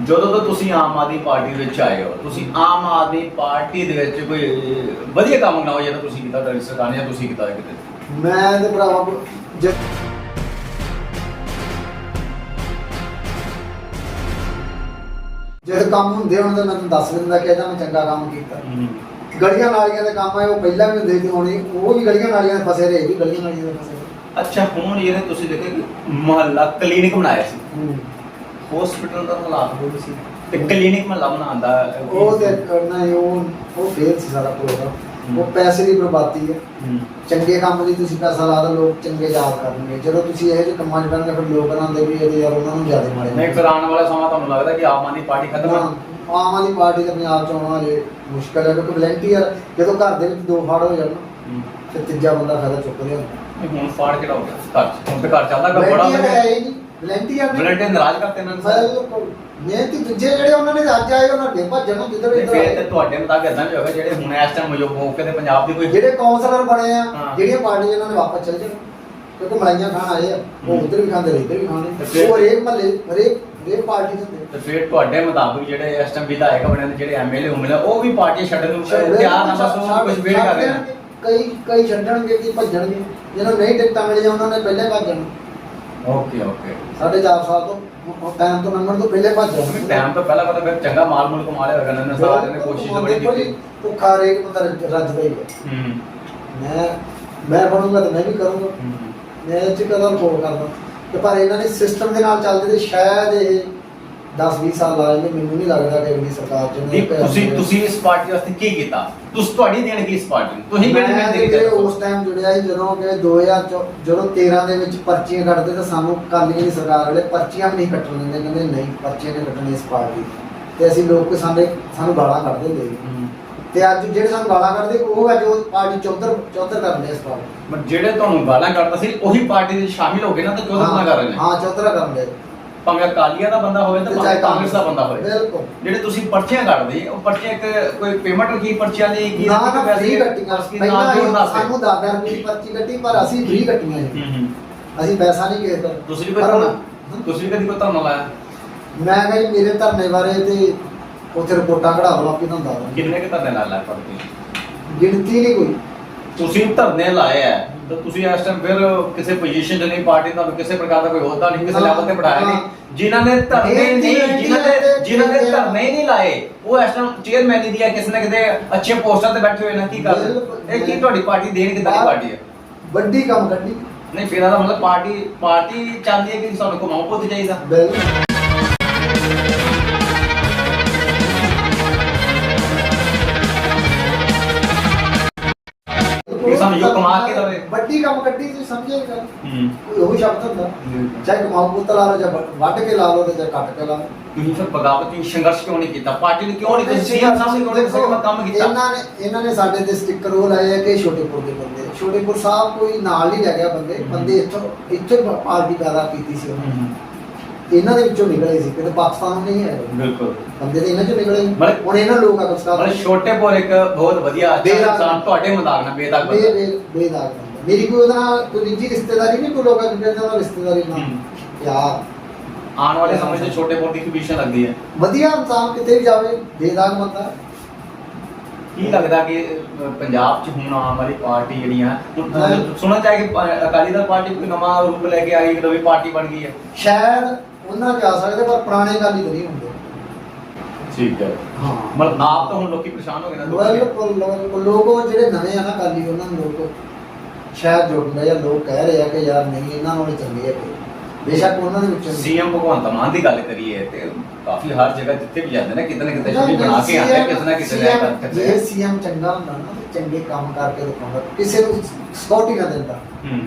ਜਦੋਂ ਤੋਂ ਤੁਸੀਂ ਆਮ ਆਦਮੀ ਪਾਰਟੀ ਵਿੱਚ ਆਏ ਹੋ ਤੁਸੀਂ ਆਮ ਆਦਮੀ ਪਾਰਟੀ ਦੇ ਵਿੱਚ ਕੋਈ ਵਧੀਆ ਕੰਮ ਨਾ ਹੋ ਜਿਹੜਾ ਤੁਸੀਂ ਕੀਤਾ ਤੁਹਾਡੀ ਸਰਕਾਰ ਨੇ ਜਾਂ ਤੁਸੀਂ ਕੀਤਾ ਕਿਤੇ? ਮੈਂ ਤੇ ਭਰਾਵਾ ਜੇ ਜਿਹੜੇ ਕੰਮ ਹੁੰਦੇ ਹੁਣ ਤਾਂ ਮੈਂ ਤੁਹਾਨੂੰ ਦੱਸ ਦਿੰਦਾ ਕਿ ਇਹਦਾ ਮੈਂ ਚੰਗਾ ਕੰਮ ਕੀਤਾ। ਗਲੀਆਂ ਨਾਲੀਆਂ ਦੇ ਕੰਮ ਆਏ ਉਹ ਪਹਿਲਾਂ ਵੀ ਹੁੰਦੇ ਸੀ ਹੁਣ ਉਹ ਵੀ ਗਲੀਆਂ ਨਾਲੀਆਂ ਦੇ ਫਸੇ ਰਹੇ ਵੀ ਗਲੀਆਂ ਨਾਲੀਆਂ ਦੇ ਫਸੇ ਅੱਛਾ ਹੁਣ ਜਿਹੜੇ ਤੁਸੀਂ ਦੇਖਿਆ ਕਿ ਮਹੱਲਾ ਕਲੀਨਿਕ ਬਣਾਇਆ ਸੀ। ਹੂੰ। ਹਸਪੀਟਲ ਦਾ ਹਾਲਾਤ ਹੋ ਸੀ ਤੇ ਕਲੀਨਿਕ ਮਹੱਲਾ ਬਣਾਉਣ ਦਾ ਉਹ ਤੇ ਕਰਨਾ ਹੀ ਉਹ ਉਹ ਫੇਲ ਸੀ ਸਾਰਾ ਪ੍ਰੋਗਰਾਮ ਉਹ ਪੈਸੇ ਦੀ ਬਰਬਾਦੀ ਹੈ। ਚੰਗੇ ਕੰਮ ਲਈ ਤੁਸੀਂ ਪੈਸਾ ਲਾ ਦੋ ਲੋਕ ਚੰਗੇ ਯਾਦ ਕਰਨਗੇ। ਜਦੋਂ ਤੁਸੀਂ ਇਹੋ ਜਿਹੇ ਕੰਮਾਂ 'ਚ ਪੈਣਗੇ ਫਿਰ ਲੋਕ ਬਣਾਉਂਦੇ ਵੀ ਇਹਦੇ ਯਾਰ ਉਹਨਾਂ ਨੂੰ ਜ਼ਿਆਦਾ ਮਾੜੇ ਨਹੀਂ ਫਿਰ ਆਉਣ ਵਾਲਾ ਸਮਾਂ ਤੁਹਾਨੂੰ ਲੱਗਦਾ ਕਿ ਆਮ ਆਦਮੀ ਪਾਰਟੀ ਖਤਮ ਹੈ ਹਾਂ, ਆਮ ਆਦਮੀ ਪਾਰਟੀ ਦੇ ਪੰਜਾਬ ਚ ਆਉਣਾ ਜੇ ਮੁਸ਼ਕਲ ਹੈ ਕਿਉਂਕਿ ਵਲੰਟੀਅਰ ਜਦੋਂ ਘਰ ਦੇ ਵਿੱਚ ਦੋ ਫਾੜ ਹੋ ਜਾਣ ਹੂੰ। ਫਿਰ ਤੀਜਾ ਬੰਦਾ ਫਾਇਦਾ ਚੁੱਕ ਲਿਆ। ਹੁਣ ਫਾੜ ਕਿਹੜਾ ਹੋ ਗਿਆ? ਘਰ 'ਚ? ਹੁਣ ਤੇ ਘਰ ਚੱਲਦਾ ਗਾ ਬੜਾ ਵਲੰਟੀਅਰ ਹੈ ਹੀ ਨਹੀਂ ਵਲੰਟੀਅਰ ਵਲੰਟੀਅਰ ਨਾਰਾਜ਼ ਕਰਤੇ ਇਹਨਾਂ ਨੂੰ ਸਾਰੇ। ਬਿਲਕੁਲ। ਮਿਹਨਤੀ ਦੂਜੇ ਜਿਹੜੇ ਉਹਨਾਂ ਨੇ ਅੱਜ ਆਏ ਉਹਨਾਂ ਦੇ ਭੱਜਣ ਨੂੰ ਜਿੱਧਰ ਤੇ ਇੱਧਰ ਫਿਰ ਤੇ ਆਏ। ਤੁਹਾਡੇ ਮੁਤਾਬਕ ਇਦਾਂ ਵੀ ਹੋਗਾ ਜਿਹੜੇ ਹੁਣ ਇਸ ਟਾਈਮ ਮੌਜੂਦ ਮੌਕੇ ਤੇ ਪੰਜਾਬ ਦੀ ਕੋਈ ਜਿਹੜੇ ਕਾਉਂਸਲਰ ਬਣੇ ਆ ਹਾਂ। ਜਿਹੜੀਆਂ ਪਾਰਟੀਆਂ ਉਹਨਾਂ ਨੇ ਵਾਪਸ ਚਲੇ ਜਾਣ। ਕਿਉਂਕਿ ਮਲਾਈਆਂ ਖਾਣ ਆਏ ਆ। ਉਹ ਹੂੰ। ਉਧਰ ਵੀ ਖਾਂਦੇ ਰਹੇ ਇੱਧਰ ਵੀ ਤੇ ਖਾਣੇ ਫਿਰ- ਉਹ ਹਰੇਕ ਮਹੱਲੇ ਹਰੇਕ ਹਰੇਕ ਪਾਰਟੀ ਦੇ ਹੁੰਦੇ ਤੇ ਫਿਰ ਤੁਹਾਡੇ ਮੁਤਾਬਕ ਜਿਹੜੇ ਇਸ ਟਾਈਮ ਵਿਧਾਇਕ ਬਣੇ ਨੇ ਜਿਹੜੇ ਐਮਐਲਏ ਉਮਲੇ ਉਹ ਵੀ ਪਾਰਟੀ ਛੱਡਣ ਨੂੰ ਤਿਆਰ ਨਾ ਬਸ ਉਹ ਕੁਝ ਵੇਟ ਕਰ ਰਹੇ ਨੇ। ਕਈ ਕਈ ਛੱਡਣਗੇ ਕੀ ਭੱਜਣਗੇ। ਜਿਹਨਾਂ ਨੂੰ ਨਹੀਂ ਟਿਕਟਾਂ ਮਿਲੀਆਂ ਉਹਨਾਂ ਨੇ ਪਹਿਲੇ ਭੱਜਣ ਓਕੇ ਓਕੇ ਸਾਢੇ ਚਾਰ ਸਾਲ ਤੋਂ ਟਾਈਮ ਤੋਂ ਲੰਘਣ ਤੋਂ ਪਹਿਲੇ ਭੱਜ ਜਾਣ ਟਾਈਮ ਤੋਂ ਪਹਿਲਾਂ ਪਤਾ ਫਿਰ ਚੰਗਾ ਮਾਲ ਮੁਲ ਕਮਾ ਲਿਆ ਹੋਗਾ ਨਾ ਸਾਰਿਆਂ ਨੇ ਕੋਸ਼ਿਸ਼ ਤਾਂ ਬੜੀ ਕੀਤੀ। ਭੁੱਖਾ ਰੇਕ ਬੰਦਾ ਰੱਜਦਾ ਹੀ ਹੈ ਹੂੰ। ਮੈਂ ਮੈਂ ਬਣੂੰਗਾ ਤਾਂ ਮੈਂ ਵੀ ਕਰੂੰਗਾ। ਹੂੰ। ਮੈਂ ਇਹ ਚ ਕਦਰ ਕੋ ਕਰਦਾ। ਤੇ ਪਰ ਇਹਨਾਂ ਨੇ ਸਿਸਟਮ ਦੇ ਨਾਲ ਚੱਲਦੇ ਤੇ ਸ਼ਾਇਦ ਇਹ 10 20 ਸਾਲ ਲਾ ਲੈਂਦੇ ਮੈਨੂੰ ਨਹੀਂ ਲੱਗਦਾ ਕਿ ਅਗਲੀ ਸਰਕਾਰ ਚ ਨਹੀਂ, ਤੁਸੀਂ ਤੁਸੀਂ ਇਸ ਪਾਰਟੀ ਵਾਸਤੇ ਕੀ ਕੀਤਾ? ਤੁਸੀਂ ਤੁਹਾਡੀ ਦੇਣ ਕੀ ਇਸ ਪਾਰਟੀ ਨੂੰ। ਤੁਸੀਂ ਕਿਹੜੀ ਮੈਂ ਤੇ ਉਸ ਟਾਈਮ ਜੁੜਿਆ ਸੀ ਜਦੋਂ ਕਿ 2000 ਚ ਜਦੋਂ 13 ਦੇ ਵਿੱਚ ਪਰਚੀਆਂ ਕੱਢਦੇ ਤਾਂ ਸਾਨੂੰ ਕਾਲੀਆਂ ਦੀ ਸਰਕਾਰ ਵਾਲੇ ਪਰਚੀਆਂ ਵੀ ਨਹੀਂ ਕੱਟਣ ਦਿੰਦੇ ਕਹਿੰਦੇ ਨਹੀਂ ਪਰਚੀਆਂ ਨਹੀਂ ਕੱਟਣੀ ਇਸ ਪਾਰਟੀ ਤੇ ਅਸੀਂ ਲੋਕ ਸਾਡੇ ਸਾਨੂੰ ਗਾਲਾਂ ਕੱਢਦੇ ਹੁੰਦੇ ਸੀ। ਤੇ ਅੱਜ ਜਿਹੜੇ ਸਾਨੂੰ ਗਾਲਾਂ ਕੱਢਦੇ ਉਹ ਅੱਜ ਉਹ ਪਾਰਟੀ ਚੌਧਰ ਚੌਧਰ ਕਰਦੇ ਇਸ ਪਾਰਟੀ ਪਰ ਜਿਹੜੇ ਤੁਹਾਨੂੰ ਗਾਲਾਂ ਕੱਢਦਾ ਸੀ ਉਹੀ ਪਾਰਟੀ ਦੇ ਸ਼ਾਮਿਲ ਹੋ ਗਏ ਨਾ ਤਾਂ ਕਿਉਂ ਨਾ ਕਰ ਰਹੇ ਨੇ? ਹਾਂ ਚੌਧਰਾ ਕਰਦੇ ਭਾਵੇਂ ਅਕਾਲੀਆਂ ਦਾ ਬੰਦਾ ਹੋਵੇ ਤੇ ਭਾਵੇਂ ਕਾਂਗਰਸ ਦਾ ਬੰਦਾ ਹੋਵੇ। ਬਿਲਕੁਲ। ਜਿਹੜੇ ਤੁਸੀਂ ਪਰਚੀਆਂ ਕੱਢਦੇ ਉਹ ਪਰਚੀਆਂ ਇੱਕ ਕੋਈ ਪੇਮੈਂਟ ਕੀ ਪਰਚੀਆਂ ਦੀ ਕੀ ਨਾ ਨਾ ਫ੍ਰੀ ਕੱਟੀਆਂ ਕੀ ਪਹਿਲਾਂ ਸਾਨੂੰ 10 ਰੁਪਏ ਦੀ ਪਰਚੀ ਕੱਟੀ ਪਰ ਅਸੀਂ ਫ੍ਰੀ ਕੱਟੀਆਂ ਹੂੰ ਹੂੰ। ਅਸੀਂ ਪੈਸਾ ਨਹੀਂ ਕਿਸੇ ਤੋਂ। ਤੁਸੀਂ ਵੀ ਕੋਈ ਪਰ ਧਰਨਾ ਹੁਣ- ਤੁਸੀਂ ਕਦੀ ਕੋਈ ਧਰਨਾ ਲਾਇਆ? ਮੈਂ ਕਿਹਾ ਜੀ ਮੇਰੇ ਧਰਨੇ ਬਾਰੇ ਤੇ ਉੱਥੇ ਰਿਪੋਰਟਾਂ ਕਢਾ ਲਓ ਆਪੀ ਤੁਹਾਨੂੰ ਦੱਸ ਕਿੰਨੇ ਕੁ ਧਰਨੇ ਲਾ ਦਿੰਦਾ। ਗਿਣਤੀ ਨਹੀਂ ਕੋਈ। ਤੁਸੀਂ ਧਰਨੇ ਲਾਏ ਆ। ਤਾਂ ਤੁਸੀਂ ਇਸ ਟਾਈਮ ਫਿਰ ਕਿਸੇ ਪੋਜੀਸ਼ਨ 'ਚ ਨਹੀਂ ਪਾਰਟੀ ਤੁਹਾਨੂੰ ਕਿਸੇ ਪ੍ਰਕਾਰ ਦਾ ਕੋਈ ਅਹੁਦਾ ਨਹੀਂ ਕਿਸੇ ਲੈਵਲ ਤੇ ਬਿਠਾਇਆ ਨਹੀਂ। ਜਿਨ੍ਹਾਂ ਨੇ ਧਰਨੇ ਇਹ ਨਹੀਂ ਜੀ, ਜਿਨ੍ਹਾਂ ਨੇ ਇਹ ਜਿਨ੍ਹਾਂ ਨੇ ਜੀ, ਧਰਨੇ ਹੀ ਨਹੀਂ ਲਾਏ ਉਹ ਇਸ ਟਾਈਮ ਚੇਅਰਮੈਨ ਦੀ ਆ ਕਿਸੇ ਨਾ ਕਿਤੇ ਅੱਛੇ ਪੋਸਟਾਂ ਤੇ ਬੈਠੇ ਹੋਏ ਨੇ ਕੀ ਕਰ ਬਿਲਕੁਲ। ਇਹ ਕੀ ਤੁਹਾਡੀ ਪਾਰਟੀ ਦੇਣ ਕਿਦਾਂ ਦੀ ਪਾਰਟੀ ਹੈ? ਵੱਡੀ ਕੰਮ ਕੱਢੀ ਨਹੀਂ ਫਿਰ ਇਹਦਾ ਮਤਲਬ ਪਾਰਟੀ ਪਾਰਟੀ ਚਾਹੁੰਦੀ ਹੈ ਕਿ ਸਾਨੂੰ ਕਮਾਉ ਪੁੱਤ ਚਾਹੀਦਾ ਬਿਲ ਕਿ ਸਾਨੂੰ ਜੋ ਕਮਾ ਕੇ ਦੇਵੇ। ਵੱਡੀ ਕੰਮ ਕੱਢੀ ਤੁਸੀਂ ਸਮਝੇ ਗੱਲ। ਹੂੰ। ਕੋਈ ਉਹੀ ਸ਼ਬਦ ਹੁੰਦਾ। ਚਾਹੇ ਕਮਾਉ ਪੁੱਤ ਲਾ ਲਓ ਜਾਂ ਵੱਢ ਕੇ ਲਾ ਲਓ ਤੇ ਜਾਂ ਕੱਟ ਕੇ ਲਾ ਲਓ। ਤੁਸੀਂ ਫਿਰ ਬਗਾਵਤੀ ਸੰਘਰਸ਼ ਕਿਉਂ ਨਹੀਂ ਕੀਤਾ? ਪਾਰਟੀ ਨੇ ਕਿਉਂ ਨਹੀਂ ਤੁਸੀਂ ਸੀਐਮ ਸਾਹਿਬ ਨੇ ਕਿਉਂ ਨਹੀਂ ਕਿਸੇ ਕੰਮ ਕੀਤਾ? ਇਹਨਾਂ ਨੇ ਇਹਨਾਂ ਨੇ ਸਾਡੇ ਤੇ ਸਟicker ਉਹ ਲਾਏ ਆ ਕਿ ਛੋਟੇਪੁਰ ਦੇ ਬੰਦੇ। ਛੋਟੇਪੁਰ ਸਾਹਿਬ ਕੋਈ ਨਾਲ ਹੀ ਗਿਆ ਬੰਦੇ। ਬੰਦੇ ਇੱਥੋਂ ਇੱਥੇ ਪਾਰਟੀ ਪੈਦਾ ਕੀਤੀ ਸੀ ਉਹਨਾਂ ਨੇ। ਇਹਨਾਂ ਦੇ ਵਿੱਚੋਂ ਨਿਕਲੇ ਸੀ ਕਿਤੇ ਪਾਕਿਸਤਾਨ ਨੂੰ ਨਹੀਂ ਹੈ ਬਿਲਕੁਲ ਬੰਦੇ ਤੇ ਇਹਨਾਂ ਚੋਂ ਨਿਕਲੇ। ਮਤਲਬ- ਹੁਣ ਇਹਨਾਂ ਲੋਕਾਂ ਸਟਾਰ ਮਤਲਬ ਛੋਟੇਪੁਰ ਇੱਕ ਬਹੁਤ ਵਧੀਆ ਅੱਛਾ ਬੇਦਾਗ। ਇਨਸਾਨ ਤੁਹਾਡੇ ਮੁਤਾਬਕ ਨਾਲ ਬੇਦਾਗ ਬੇ ਬੰਦਾ ਬੇ ਬੇਦਾਗ ਬੰਦਾ ਮੇਰੀ ਕੋਈ ਉਹਦਾ ਕੋਈ ਨਿੱਜੀ ਰਿਸ਼ਤੇਦਾਰੀ ਨਹੀਂ ਕੋਈ ਲੋਕਾਂ ਦੇ ਨਾਲ ਰਿਸ਼ਤੇਦਾਰੀ ਨਾਲ ਹਮ। ਯਾਰ ਆਉਣ ਵਾਲੇ ਸਮੇਂ 'ਚ ਛੋਟੇਪੁਰ ਦੀ ਕਮਿਸ਼ਨ ਲੱਗਦੀ ਹੈ ਵਧੀਆ ਇਨਸਾਨ ਕਿਤੇ ਵੀ ਜਾਵੇ ਬੇਦਾਗ ਬੰਦਾ ਕੀ ਲੱਗਦਾ ਕਿ ਅ, ਪੰਜਾਬ 'ਚ ਹੁਣ ਆਉਣ ਵਾਲੀ ਪਾਰਟੀ ਜਿਹੜੀਆਂ ਹੁਣ ਹਾਂ। ਸੁਣਨ ਚਾਹੇ ਕਿ ਪ- ਅਕਾਲੀ ਦਲ ਪਾਰਟੀ ਕੋਈ ਨਵਾਂ ਰੂਪ ਲੈ ਕੇ ਆਈ ਨਵੀਂ ਪਾਰਟੀ ਬਣ ਗਈ ਹੈ ਸ਼ਾਇਦ ਉਹਨਾਂ ਜਾ ਸਕਦੇ ਪਰ ਪੁਰਾਣੇ ਗੱਲ ਹੀ ਨਹੀਂ ਹੁੰਦੇ ਠੀਕ ਹੈ। ਹਾਂ। ਮਤਲਬ ਆਪ ਤਾਂ ਹੁਣ ਲੋਕੀ ਪਰੇਸ਼ਾਨ ਹੋ ਗਏ ਨਾ ਲੋਕੀ। ਲੋਕ ਉਹ ਜਿਹੜੇ ਨਵੇਂ ਆ ਨਾ ਕਾਲੀ ਉਹਨਾਂ ਨੂੰ ਲੋਕ ਸ਼ਾਇਦ ਜੁੜਦੇ ਆ ਲੋਕ ਕਹਿ ਰਹੇ ਆ ਕਿ ਯਾਰ ਨਹੀਂ ਇਹਨਾਂ ਨਾਲੋਂ ਚੰਗੇ ਆ ਕਿ ਬੇਸ਼ੱਕ ਉਹਨਾਂ ਦੇ ਵਿੱਚੋਂ ਸੀਐਮ ਭਗਵੰਤ ਮਾਨ ਦੀ ਗੱਲ ਕਰੀਏ ਤੇ ਕਾਫੀ ਹਰ ਜਗ੍ਹਾ ਜਿੱਥੇ ਵੀ ਜਾਂਦੇ ਨੇ ਕਿਤੇ ਨਾ ਕਿਤੇ ਛੁੱਟੀ ਬਣਾ ਕੇ ਆਉਂਦੇ ਆ, ਕਿਸੇ ਨਾ ਕਿਸੇ ਲੈ ਕਰਕੇ ਜੇ ਸੀਐਮ ਚੰਗਾ ਹੁੰਦਾ ਨਾ ਤੇ ਚੰਗੇ ਕੰਮ ਕਰਕੇ ਦਿਖਾਉਂਦਾ ਕਿਸੇ ਨੂੰ ਸਕਿਉਰਟੀ ਨਾ ਦਿੰਦਾ। ਹੂੰ।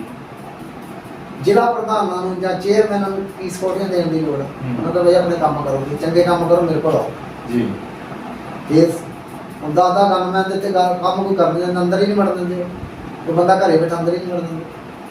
ਜ਼ਿਲ੍ਹਾ ਪ੍ਰਧਾਨਾਂ ਨੂੰ ਜਾਂ ਚੇਅਰਮੈਨਾਂ ਨੂੰ ਕੀ ਸਕਿਉਰਟੀਆਂ ਦੇਣ ਦੀ ਲੋੜ ਹੈ। ਉਹਨਾਂ ਦਾ ਬਈ ਆਪਣੇ ਕੰਮ ਕਰੋ ਜੀ ਚੰਗੇ ਕੰਮ ਕਰੋ ਮੇਰੇ ਕੋਲ ਆਓ। ਜੀ। ਇਹ ਗਨਮੈਨ ਦੇ ਤੇ ਗੱਲ- ਕੰਮ ਕੋਈ ਕਰਨ ਜਾਂਦਾ ਅੰਦਰ ਹੀ ਨਹੀਂ ਵੜਨ ਦਿੰਦੇ। ਉਹ ਬੰਦਾ ਘਰੇ ਬੈਠਾ ਅੰਦਰ ਹੀ ਨਹੀਂ ਵੜਨ ਦਿੰਦੇ।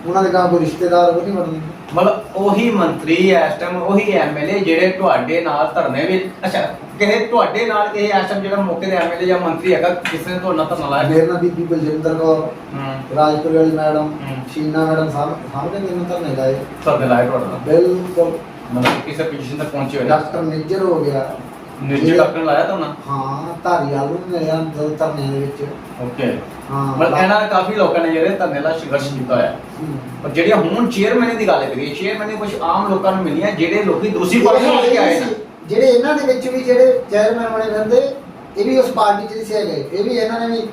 ਉਹਨਾਂ ਦੇ ਕੰਮ ਕੋਈ ਰਿਸ਼ਤੇਦਾਰ ਉਹ ਨਹੀਂ ਵੜਨ ਦਿੰਦੇ। ਮਤਲਬ ਉਹੀ ਮੰਤਰੀ ਇਸ ਟਾਈਮ ਉਹੀ ਐਮਐਲਏ ਜਿਹੜੇ ਤੁਹਾਡੇ ਨਾਲ ਧਰਨੇ ਵਿੱਚ ਅੱਛਾ ਕਿਸੇ ਤੁਹਾਡੇ ਨਾਲ ਇਹ ਇਸ ਟਾਈਮ ਜਿਹੜਾ ਮੌਕੇ ਦੇ ਐਮਐਲਏ ਜਾਂ ਮੰਤਰੀ ਹੈਗਾ ਕਿਸੇ ਨੇ ਤੁਹਾਡੇ ਧਰਨਾ ਲਾਇਆ? ਮੇਰੇ ਨਾਲ ਬੀਬੀ ਬਲਜਿੰਦਰ ਕੌਰ ਹੂੰ। ਰਾਜਪੁਰ ਵਾਲੀ ਮੈਡਮ ਹੂੰ। ਸ਼ੀਨਾ ਮੈਡਮ ਸਾਹਿਬ ਸਾਹਮਣੇ ਮੈਨੂੰ ਤਾਂ ਨਹੀਂ ਲਾਏ। ਧਰਨੇ ਲਾਏ ਤੁਹਾਡੇ ਨਾਲ? ਬਿਲਕੁਲ। ਮਤਲਬ ਕਿਸੇ ਪੋਜੀਸ਼ਨ ਤੱਕ ਪਹੁੰਚੇ ਹੋਏ ਨੇ? ਡਾਕਟਰ ਨਿੱਜਰ ਹੋ ਗਿਆ। ਨਿਰਜੇ ਡਾਕਟਰ ਨੇ ਲਾਇਆ ਤੁਹਾਨੂੰ ਹਾਂ ਧਾਰੀਵਾਲ ਨੂੰ ਮਿਲਿਆ ਦੋ ਧਰਨੇ ਦੇ ਵਿੱਚ। ਓਕੇ। ਹਾਂ ਮਤਲਬ ਇਹਨਾਂ ਨੇ ਕਾਫੀ ਲੋਕਾਂ ਨੇ ਜਿਹੜੇ ਧਰਨੇ ਦਾ ਸੰਘਰਸ਼ ਕੀਤਾ ਹੋਇਆ। ਹੂੰ। ਪਰ ਜਿਹੜੀਆਂ ਹੁਣ ਚੇਅਰਮੈਨ ਦੀ ਗੱਲ ਕਰੀਏ ਚੇਅਰਮੈਨ ਕੁਝ ਆਮ ਲੋਕਾਂ ਨੂੰ ਮਿਲੀਆਂ ਜਿਹੜੇ ਲੋਕੀ ਦੂਸਰੀ ਪਾਰਟੀ ਨੂੰ ਕੇ ਆਏ ਨੇ। ਜਿਹੜੇ ਇਹਨਾਂ ਦੇ ਵਿੱਚ ਵੀ ਜਿਹੜੇ ਚੇਅਰਮੈਨ ਬਣੇ ਫਿਰਦੇ ਇਹ ਵੀ ਉਸ ਪਾਰਟੀ ਚ ਨਹੀਂ ਗਏ ਇਹ ਵੀ ਇਹਨਾਂ ਨੇ ਵੀ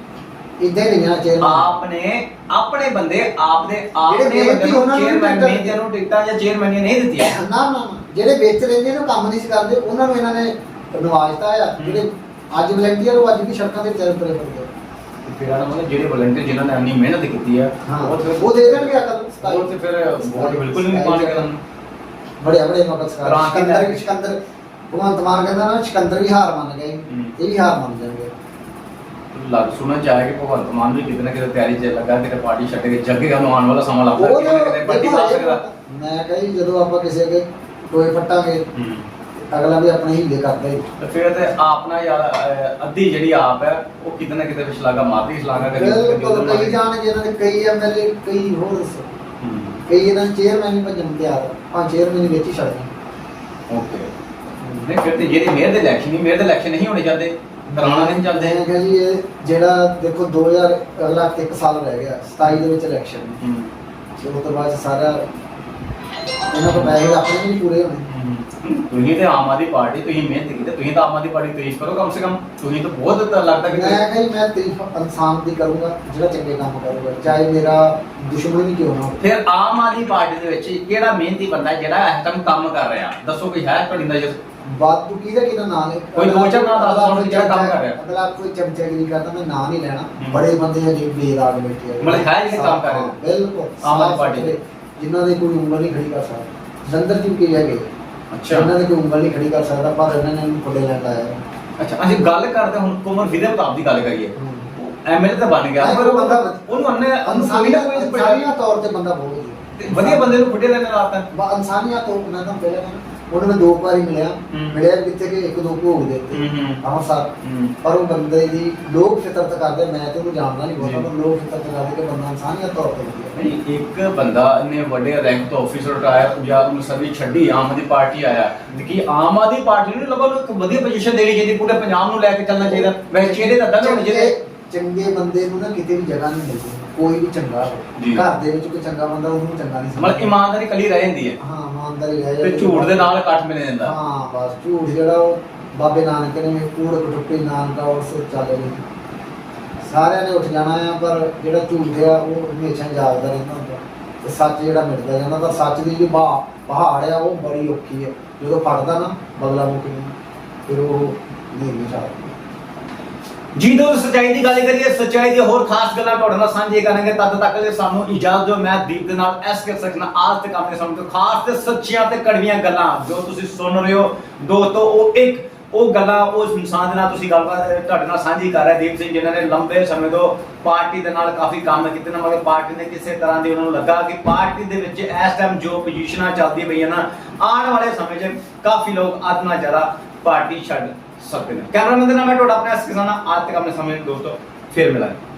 ਇਦਾਂ ਹੀ ਲਈਆਂ ਚੇਅਰਮੈਨ ਆਪ ਨੇ ਆਪਣੇ ਬੰਦੇ ਆਪ ਦੇ ਆਪ ਜਿਹੜੇ ਨੇ ਬੰਦੇ ਬੇਨਤੀ ਨੂੰ ਉਹਨਾਂ ਨੂੰ ਚੇਅਰਮੈਨ ਟਿਕਟਾਂ ਨੇ ਜਿਹਨੂੰ ਟਿਕਟਾਂ ਜਾਂ ਚੇਅਰਮੈਨ ਨਹੀਂ ਦਿੱਤੀਆਂ। ਨਾ ਨਾ ਨਾ। ਜਿਹੜੇ ਵੇਚ ਲੈਂਦੇ ਨੇ ਕੰਮ ਨਹੀਂ ਸੀ ਕਰਦੇ। ਉਹਨਾਂ ਨੂੰ ਇਹਨਾਂ ਨੇ ਨਵਾਜਤਾ ਆ ਜਿਹੜੇ ਅੱਜ ਵਲੰਟੀਅਰ ਉਹ ਅੱਜ ਵੀ ਸੜਕਾਂ ਤੇ ਚੱਲ ਪਰੇ ਫਿਰਦੇ ਤੇ ਫਿਰ ਆਣਾ ਮਤਲਬ ਜਿਹੜੇ ਵਲੰਟੀਅਰ ਜਿਨ੍ਹਾਂ ਨੇ ਇੰਨੀ ਮਿਹਨਤ ਕੀਤੀ ਹੈ ਹਾਂ। ਉਹ ਤੇ ਉਹ ਦੇ ਦੇਣਗੇ ਅਕਲ ਉਹ ਤੇ ਫਿਰ ਵੋਟ ਬਿਲਕੁਲ ਨਹੀਂ ਪਾਣਗੇ ਤੁਹਾਨੂੰ। ਬੜੇ ਬੜੇ ਮਗਰ ਸਕਾਰ ਰਾਤ ਦੀ ਸਿਕੰਦਰ ਸਿਕੰਦਰ ਭਗਵੰਤ ਮਾਨ ਕਹਿੰਦਾ ਨਾ ਸਿਕੰਦਰ ਵੀ ਹਾਰ ਮੰਨ ਗਏ। ਇਹ ਵੀ ਹਾਰ ਮੰਨ ਜਾਣਗੇ। ਲੱਗ ਸੁਣਨ ਚ ਆਇਆ ਕਿ ਭਗਵੰਤ ਮਾਨ ਵੀ ਕਿਤੇ ਨਾ ਕਿਤੇ ਤਿਆਰੀ 'ਚ ਲੱਗਾ ਕਿਤੇ ਪਾਰਟੀ ਛੱਡ ਕੇ ਜੱਗੇਗਾ ਨੂੰ ਆਉਣ ਵਾਲਾ ਸਮਾਂ ਲੱਗਦਾ ਉਹ ਕਿਤੇ ਨਾ ਪਾਰਟੀ ਪਾ ਸਕਦਾ ਮੈਂ ਕਹੀ ਜਦੋਂ ਆਪਾਂ ਕਿਸੇ ਦੇ ਟੋਏ ਪੱਟਾਂਗੇ ਅਗਲਾ ਵੀ ਆਪਣੇ ਹੀਲੇ ਕਰਦਾ ਹੀ। ਤੇ ਫਿਰ ਤੇ ਆਪਣਾ ਯਾਰ ਅਹ, ਅੱਧੀ ਜਿਹੜੀ ਆਪ ਹੈ ਉਹ ਕਿਤੇ ਨਾ ਕਿਤੇ ਵਿਸ਼ਲਾਗਾ ਮਾਰਦੀ ਸ਼ਲਾਗਾ ਕਰੀ ਬਿਲਕੁਲ ਕਈ। ਜਾਣਗੇ ਇਹਨਾਂ ਦੇ ਕਈ ਐਮਐਲਏ ਕਈ ਹੋਰ ਕਈ ਇਹਨਾਂ ਚੇਅਰਮੈਨ ਵੀ ਭੱਜਣ ਤਿਆਰ ਆ। ਚੇਅਰਮੈਨ ਵਿੱਚ ਹੀ ਛੱਡਦੇ ਓਕੇ ਨਹੀਂ ਫਿਰ ਤੇ ਜਿਹੜੀ ਮੇਅਰ ਦੇ ਇਲੈਕਸ਼ਨ ਨਹੀਂ ਮੇਅਰ ਦੇ ਇਲੈਕਸ਼ਨ ਨਹੀਂ ਹੋਣੇ ਚਾਹੁੰਦੇ ਕਰਾਉਣਾ ਨਹੀਂ ਚਾਹੁੰਦੇ ਮੈਂ ਕਿਹਾ ਜੀ ਇਹ ਜਿਹੜਾ ਦੇਖੋ 2000 ਅਗਲਾ 1 ਸਾਲ ਰਹਿ ਗਿਆ 27 ਦੇ ਵਿੱਚ ਇਲੈਕਸ਼ਨ। ਹੂੰ। ਤੇ ਉਸ ਤੋਂ ਬਾਅਦ ਸਾਰਾ ਇਹਨਾਂ ਕੋਲ ਪੈਸੇ ਆਪਣੇ ਵੀ ਨਹੀਂ ਪੂਰੇ ਹੋਣੇ। ਤੁਸੀਂ ਤੇ ਆਮ ਆਦਮੀ ਪਾਰਟੀ ਤੁਸੀਂ ਮਿਹਨਤ ਕੀਤੀ ਤੁਸੀਂ ਤਾਂ ਆਮ ਆਦਮੀ ਪਾਰਟੀ ਤਾਰੀਫ ਕਰੋ ਕਮ ਸੇ ਕਮ ਤੁਸੀਂ ਤਾਂ ਬਹੁਤ ਤਾਂ ਲੱਗਦਾ ਕਿ ਮੈਂ ਕਿਹਾ ਜੀ ਮੈਂ ਤਾਰੀਫ ਇਨਸਾਨ ਦੀ ਕਰੂੰਗਾ ਜਿਹੜਾ ਚੰਗੇ ਕੰਮ ਕਰੂਗਾ ਚਾਹੇ ਮੇਰਾ ਦੁਸ਼ਮਣ ਵੀ ਕਿਉਂ ਨਾ ਹੋਵੇ। ਫਿਰ ਆਮ ਆਦਮੀ ਪਾਰਟੀ ਦੇ ਵਿੱਚ ਕਿਹੜਾ ਮਿਹਨਤੀ ਬੰਦਾ ਹੈ ਜਿਹੜਾ ਇਸ ਟਾਈਮ ਕੰਮ ਕਰ ਰਿਹਾ? ਦੱਸੋ ਕੋਈ ਹੈ ਤੁਹਾਡੀ ਨਜ਼ਰ? ਬਾਤ ਕਿਹਦਾ ਕਿਹਦਾ ਨਾਂ ਲੈ ਕੋਈ ਦੋ ਚਾਰ ਨਾਂ ਦੱਸ ਅਗਲਾ ਜਿਹੜਾ ਕੰਮ ਕਰ ਰਿਹਾ। ਅਗਲਾ ਕੋਈ ਚਮਚਾਗਿਰੀ ਕਰਦਾ ਮੈਂ ਨਾਂ ਨਹੀਂ ਲੈਣਾ। ਹੂੰ। ਬੜੇ ਬੰਦੇ ਆ ਜਿਹੜੇ ਬੇਦਾਗ ਬੈਠੇ ਆ। ਮਤਲਬ ਹੈ ਜਿਹੜੇ ਕੰਮ ਕਰ ਰਹੇ ਹਾਂ, ਬਿਲਕੁਲ। ਆਮ ਆਦਮੀ ਪਾਰਟੀ ਜਿਨ੍ਹਾਂ ਦੇ ਕੋਈ ਉਂਗਲ ਨਹੀਂ ਖੜੀ ਕਰ ਸਕਦਾ। ਜੰਦਰ ਜੀ ਕੇ ਹੈਗੇ ਅੱਛਾ। ਇਹਨਾਂ ਦੇ ਕੋਈ ਉਂਗਲ ਨਹੀਂ ਖੜੀ ਕਰ ਸਕਦਾ ਪਰ ਇਹਨਾਂ ਨੇ ਇਹਨੂੰ ਖੁੱਲੇ ਲੈਣ ਲਾਇਆ ਅੱਛਾ ਅਸੀਂ ਗੱਲ ਕਰਦੇ ਹੁਣ ਕੋਮਰ ਵਿਦੇ ਪ੍ਰਤਾਪ ਦੀ ਗੱਲ ਕਰੀਏ। ਐਮਐਲਏ ਤਾਂ ਬਣ ਗਿਆ ਪਰ ਉਹ ਬੰਦਾ ਉਹ- ਉਹਨੂੰ ਅੰਨੇ ਨਾ ਇਨਸਾਨੀਅਤ ਤੌਰ ਤੇ ਬੰਦਾ ਬਹੁਤ ਵਧੀਆ ਬੰਦੇ ਨੂੰ ਫੁੱਟੇ ਲੈਣ ਲਾਤਾ ਬਾ ਇਨਸਾਨੀਅਤ ਤੋਂ ਮੈਂ ਤਾਂ ਪਹਿਲਾਂ ਉਹਨੂੰ ਮੈਂ ਦੋ ਵਾਰੀ ਮਿਲਿਆ। ਮਿਲਿਆ ਕਿੱਥੇ ਕਿ ਇੱਕ ਦੋ ਭੋਗ ਦੇ ਦਿੱਤੇ। ਹੂੰ ਸਰ। ਪਰ ਉਹ ਬੰਦੇ ਦੀ ਲੋਕ ਫਿਤਰਤ ਕਰਦੇ ਮੈਂ ਤੇ ਉਹਨੂੰ ਜਾਣਦਾ ਨਹੀਂ ਜੀ। ਪਰ ਲੋਕ ਫਿਤਰਤ ਕਰਦੇ ਕਿ ਬੰਦਾ ਇਨਸਾਨੀਅਤ ਤੌਰ ਤੇ ਨਹੀਂ ਇੱਕ ਬੰਦਾ ਨੇ ਵੱਡੇ ਰੈਂਕ ਤੋਂ ਆਫੀਸਰ ਉਠਾਇਆ ਪੰਜਾਬ ਨੂੰ ਸਰਵਿਸ ਛੱਡੀ ਆਮ ਆਦਮੀ ਪਾਰਟੀ ਆਇਆ। ਕੀ ਆਮ ਆਦਮੀ ਪਾਰਟੀ ਨੂੰ ਲੱਗਾ ਇੱਕ ਵਧੀਆ ਪੋਜੀਸ਼ਨ ਦੇਣੀ ਚਾਹੀਦੀ ਪੂਰੇ ਪੰਜਾਬ ਨੂੰ ਲੈ ਕੇ ਚੱਲਣਾ ਚਾਹੀਦਾ? ਵੈਸੇ ਚਿਹਰੇ ਤਾਂ ਅੱਧਾ ਹੋਣੇ ਚਾਹੀਦੇ। ਚੰਗੇ ਬੰਦੇ ਨੂੰ ਨਾ ਕਿਤੇ ਵੀ ਜਗ੍ਹਾ ਨਹੀਂ ਮਿਲਦੀ। ਕੋਈ ਵੀ ਚੰਗਾ ਜੀ। ਹੋਵੇ ਘਰ ਦੇ ਵਿੱਚ ਕੋਈ ਚੰਗਾ ਬੰਦਾ ਉਹਨੂੰ ਚੰਗਾ ਨਹੀਂ ਮਤਲਬ ਇਮਾਨਦਾਰੀ ਕਲੀ ਰਹਿ ਜਾਂਦੀ ਹੈ। ਹਾਂ ਇਮਾਨਦਾਰੀ ਰਹਿ ਤੇ ਝੂਠ ਦੇ ਨਾਲ ਇਕੱਠ ਮਿਲ ਜਾਂਦਾ। ਹਾਂ ਬਸ ਝੂਠ ਜਿਹੜਾ ਉਹ ਬਾਬੇ ਨਾਨਕ ਨੇ ਕੂੜ ਕਟੁੱਪੀ ਨਾਨਕਾ ਉਸ ਚੱਲ ਰਹੀ। ਸਾਰਿਆਂ ਨੇ ਉੱਠ ਜਾਣਾ ਆ ਪਰ ਜਿਹੜਾ ਝੂਠ ਆ ਉਹ ਹਮੇਸ਼ਾ ਜਾਗਦਾ ਰਹਿੰਦਾ ਹੁੰਦਾ। ਤੇ ਸੱਚ ਜਿਹੜਾ ਮਿਟਦਾ ਜਾਂਦਾ ਪਰ ਸੱਚ ਦੀ ਜਿਹੜੀ ਬਾ ਪਹਾੜ ਆ ਉਹ ਬੜੀ ਔਖੀ ਹੈ ਜਦੋਂ ਫੜਦਾ ਨਾ ਬਗਲਾ ਮੁੱਕ ਫਿਰ ਉਹ ਨਹੀਂ ਵਿਚਾਰ ਜੀ ਦੋਸਤ ਸੱਚਾਈ ਦੀ ਗੱਲ ਕਰੀਏ, ਸੱਚਾਈ ਦੀ ਹੋਰ ਖਾਸ ਗੱਲਾਂ ਤੁਹਾਡੇ ਨਾਲ ਸਾਂਝੇ ਕਰਾਂਗੇ। ਤਦ ਤੱਕ ਲਈ ਸਾਨੂੰ ਇਜਾਜ਼ਤ ਦਿਓ। ਮੈਂ ਦੀਪ ਦੇ ਨਾਲ ਐਸ ਕਰ ਸਕਣਾ ਆਜ ਤੱਕ ਆਪਣੇ ਸਾਹਮਣੇ ਖਾਸ ਤੇ ਸੱਚੀਆਂ ਤੇ ਕੜਵੀਆਂ ਗੱਲਾਂ ਜੋ ਤੁਸੀਂ ਸੁਣ ਰਹੇ ਹੋ ਦੋਸਤੋ ਉਹ ਇੱਕ, ਉਹ ਗੱਲਾਂ ਉਸ ਇਨਸਾਨ ਦੇ ਨਾਲ ਤੁਸੀਂ ਗੱਲਬਾਤ ਤੁਹਾਡੇ ਨਾਲ ਸਾਂਝੀ ਕਰ ਰਹੇ ਦੀਪ ਸਿੰਘ ਜਿਨ੍ਹਾਂ ਨੇ ਲੰਬੇ ਸਮੇਂ ਤੋਂ ਪਾਰਟੀ ਦੇ ਨਾਲ ਕਾਫੀ ਕੰਮ ਕੀਤੇ ਨੇ, ਮਗਰ ਪਾਰਟੀ ਨੇ ਕਿਸੇ ਤਰ੍ਹਾਂ ਦੀ ਉਹਨਾਂ ਨੂੰ ਲੱਗਾ ਕਿ ਪਾਰਟੀ ਦੇ ਵਿੱਚ ਇਸ ਟਾਈਮ ਜੋ ਪੋਜੀਸ਼ਨਾਂ ਚੱਲਦੀ ਪਈਆਂ ਨਾ, ਆਉਣ ਵਾਲੇ ਸਮੇਂ 'ਚ ਕਾਫੀ ਲੋਕ ਆਤਨਾ ਜ਼ਿਆਦਾ ਪਾਰਟੀ ਛੱਡ ਸਕਦੇ ਨੇ ਕੈਮਰਾਮੈਨ ਦੇ ਨਾਲ ਮੈਂ ਤੁਹਾਡਾ, ਆਪਣਾ ਐਸ ਕਿਸਾਨਾ ਅੱਜ ਤੱਕ ਆਪਣੇ ਸਮੇਂ ਦੋਸਤੋ, ਫਿਰ ਮਿਲਾਂਗੇ।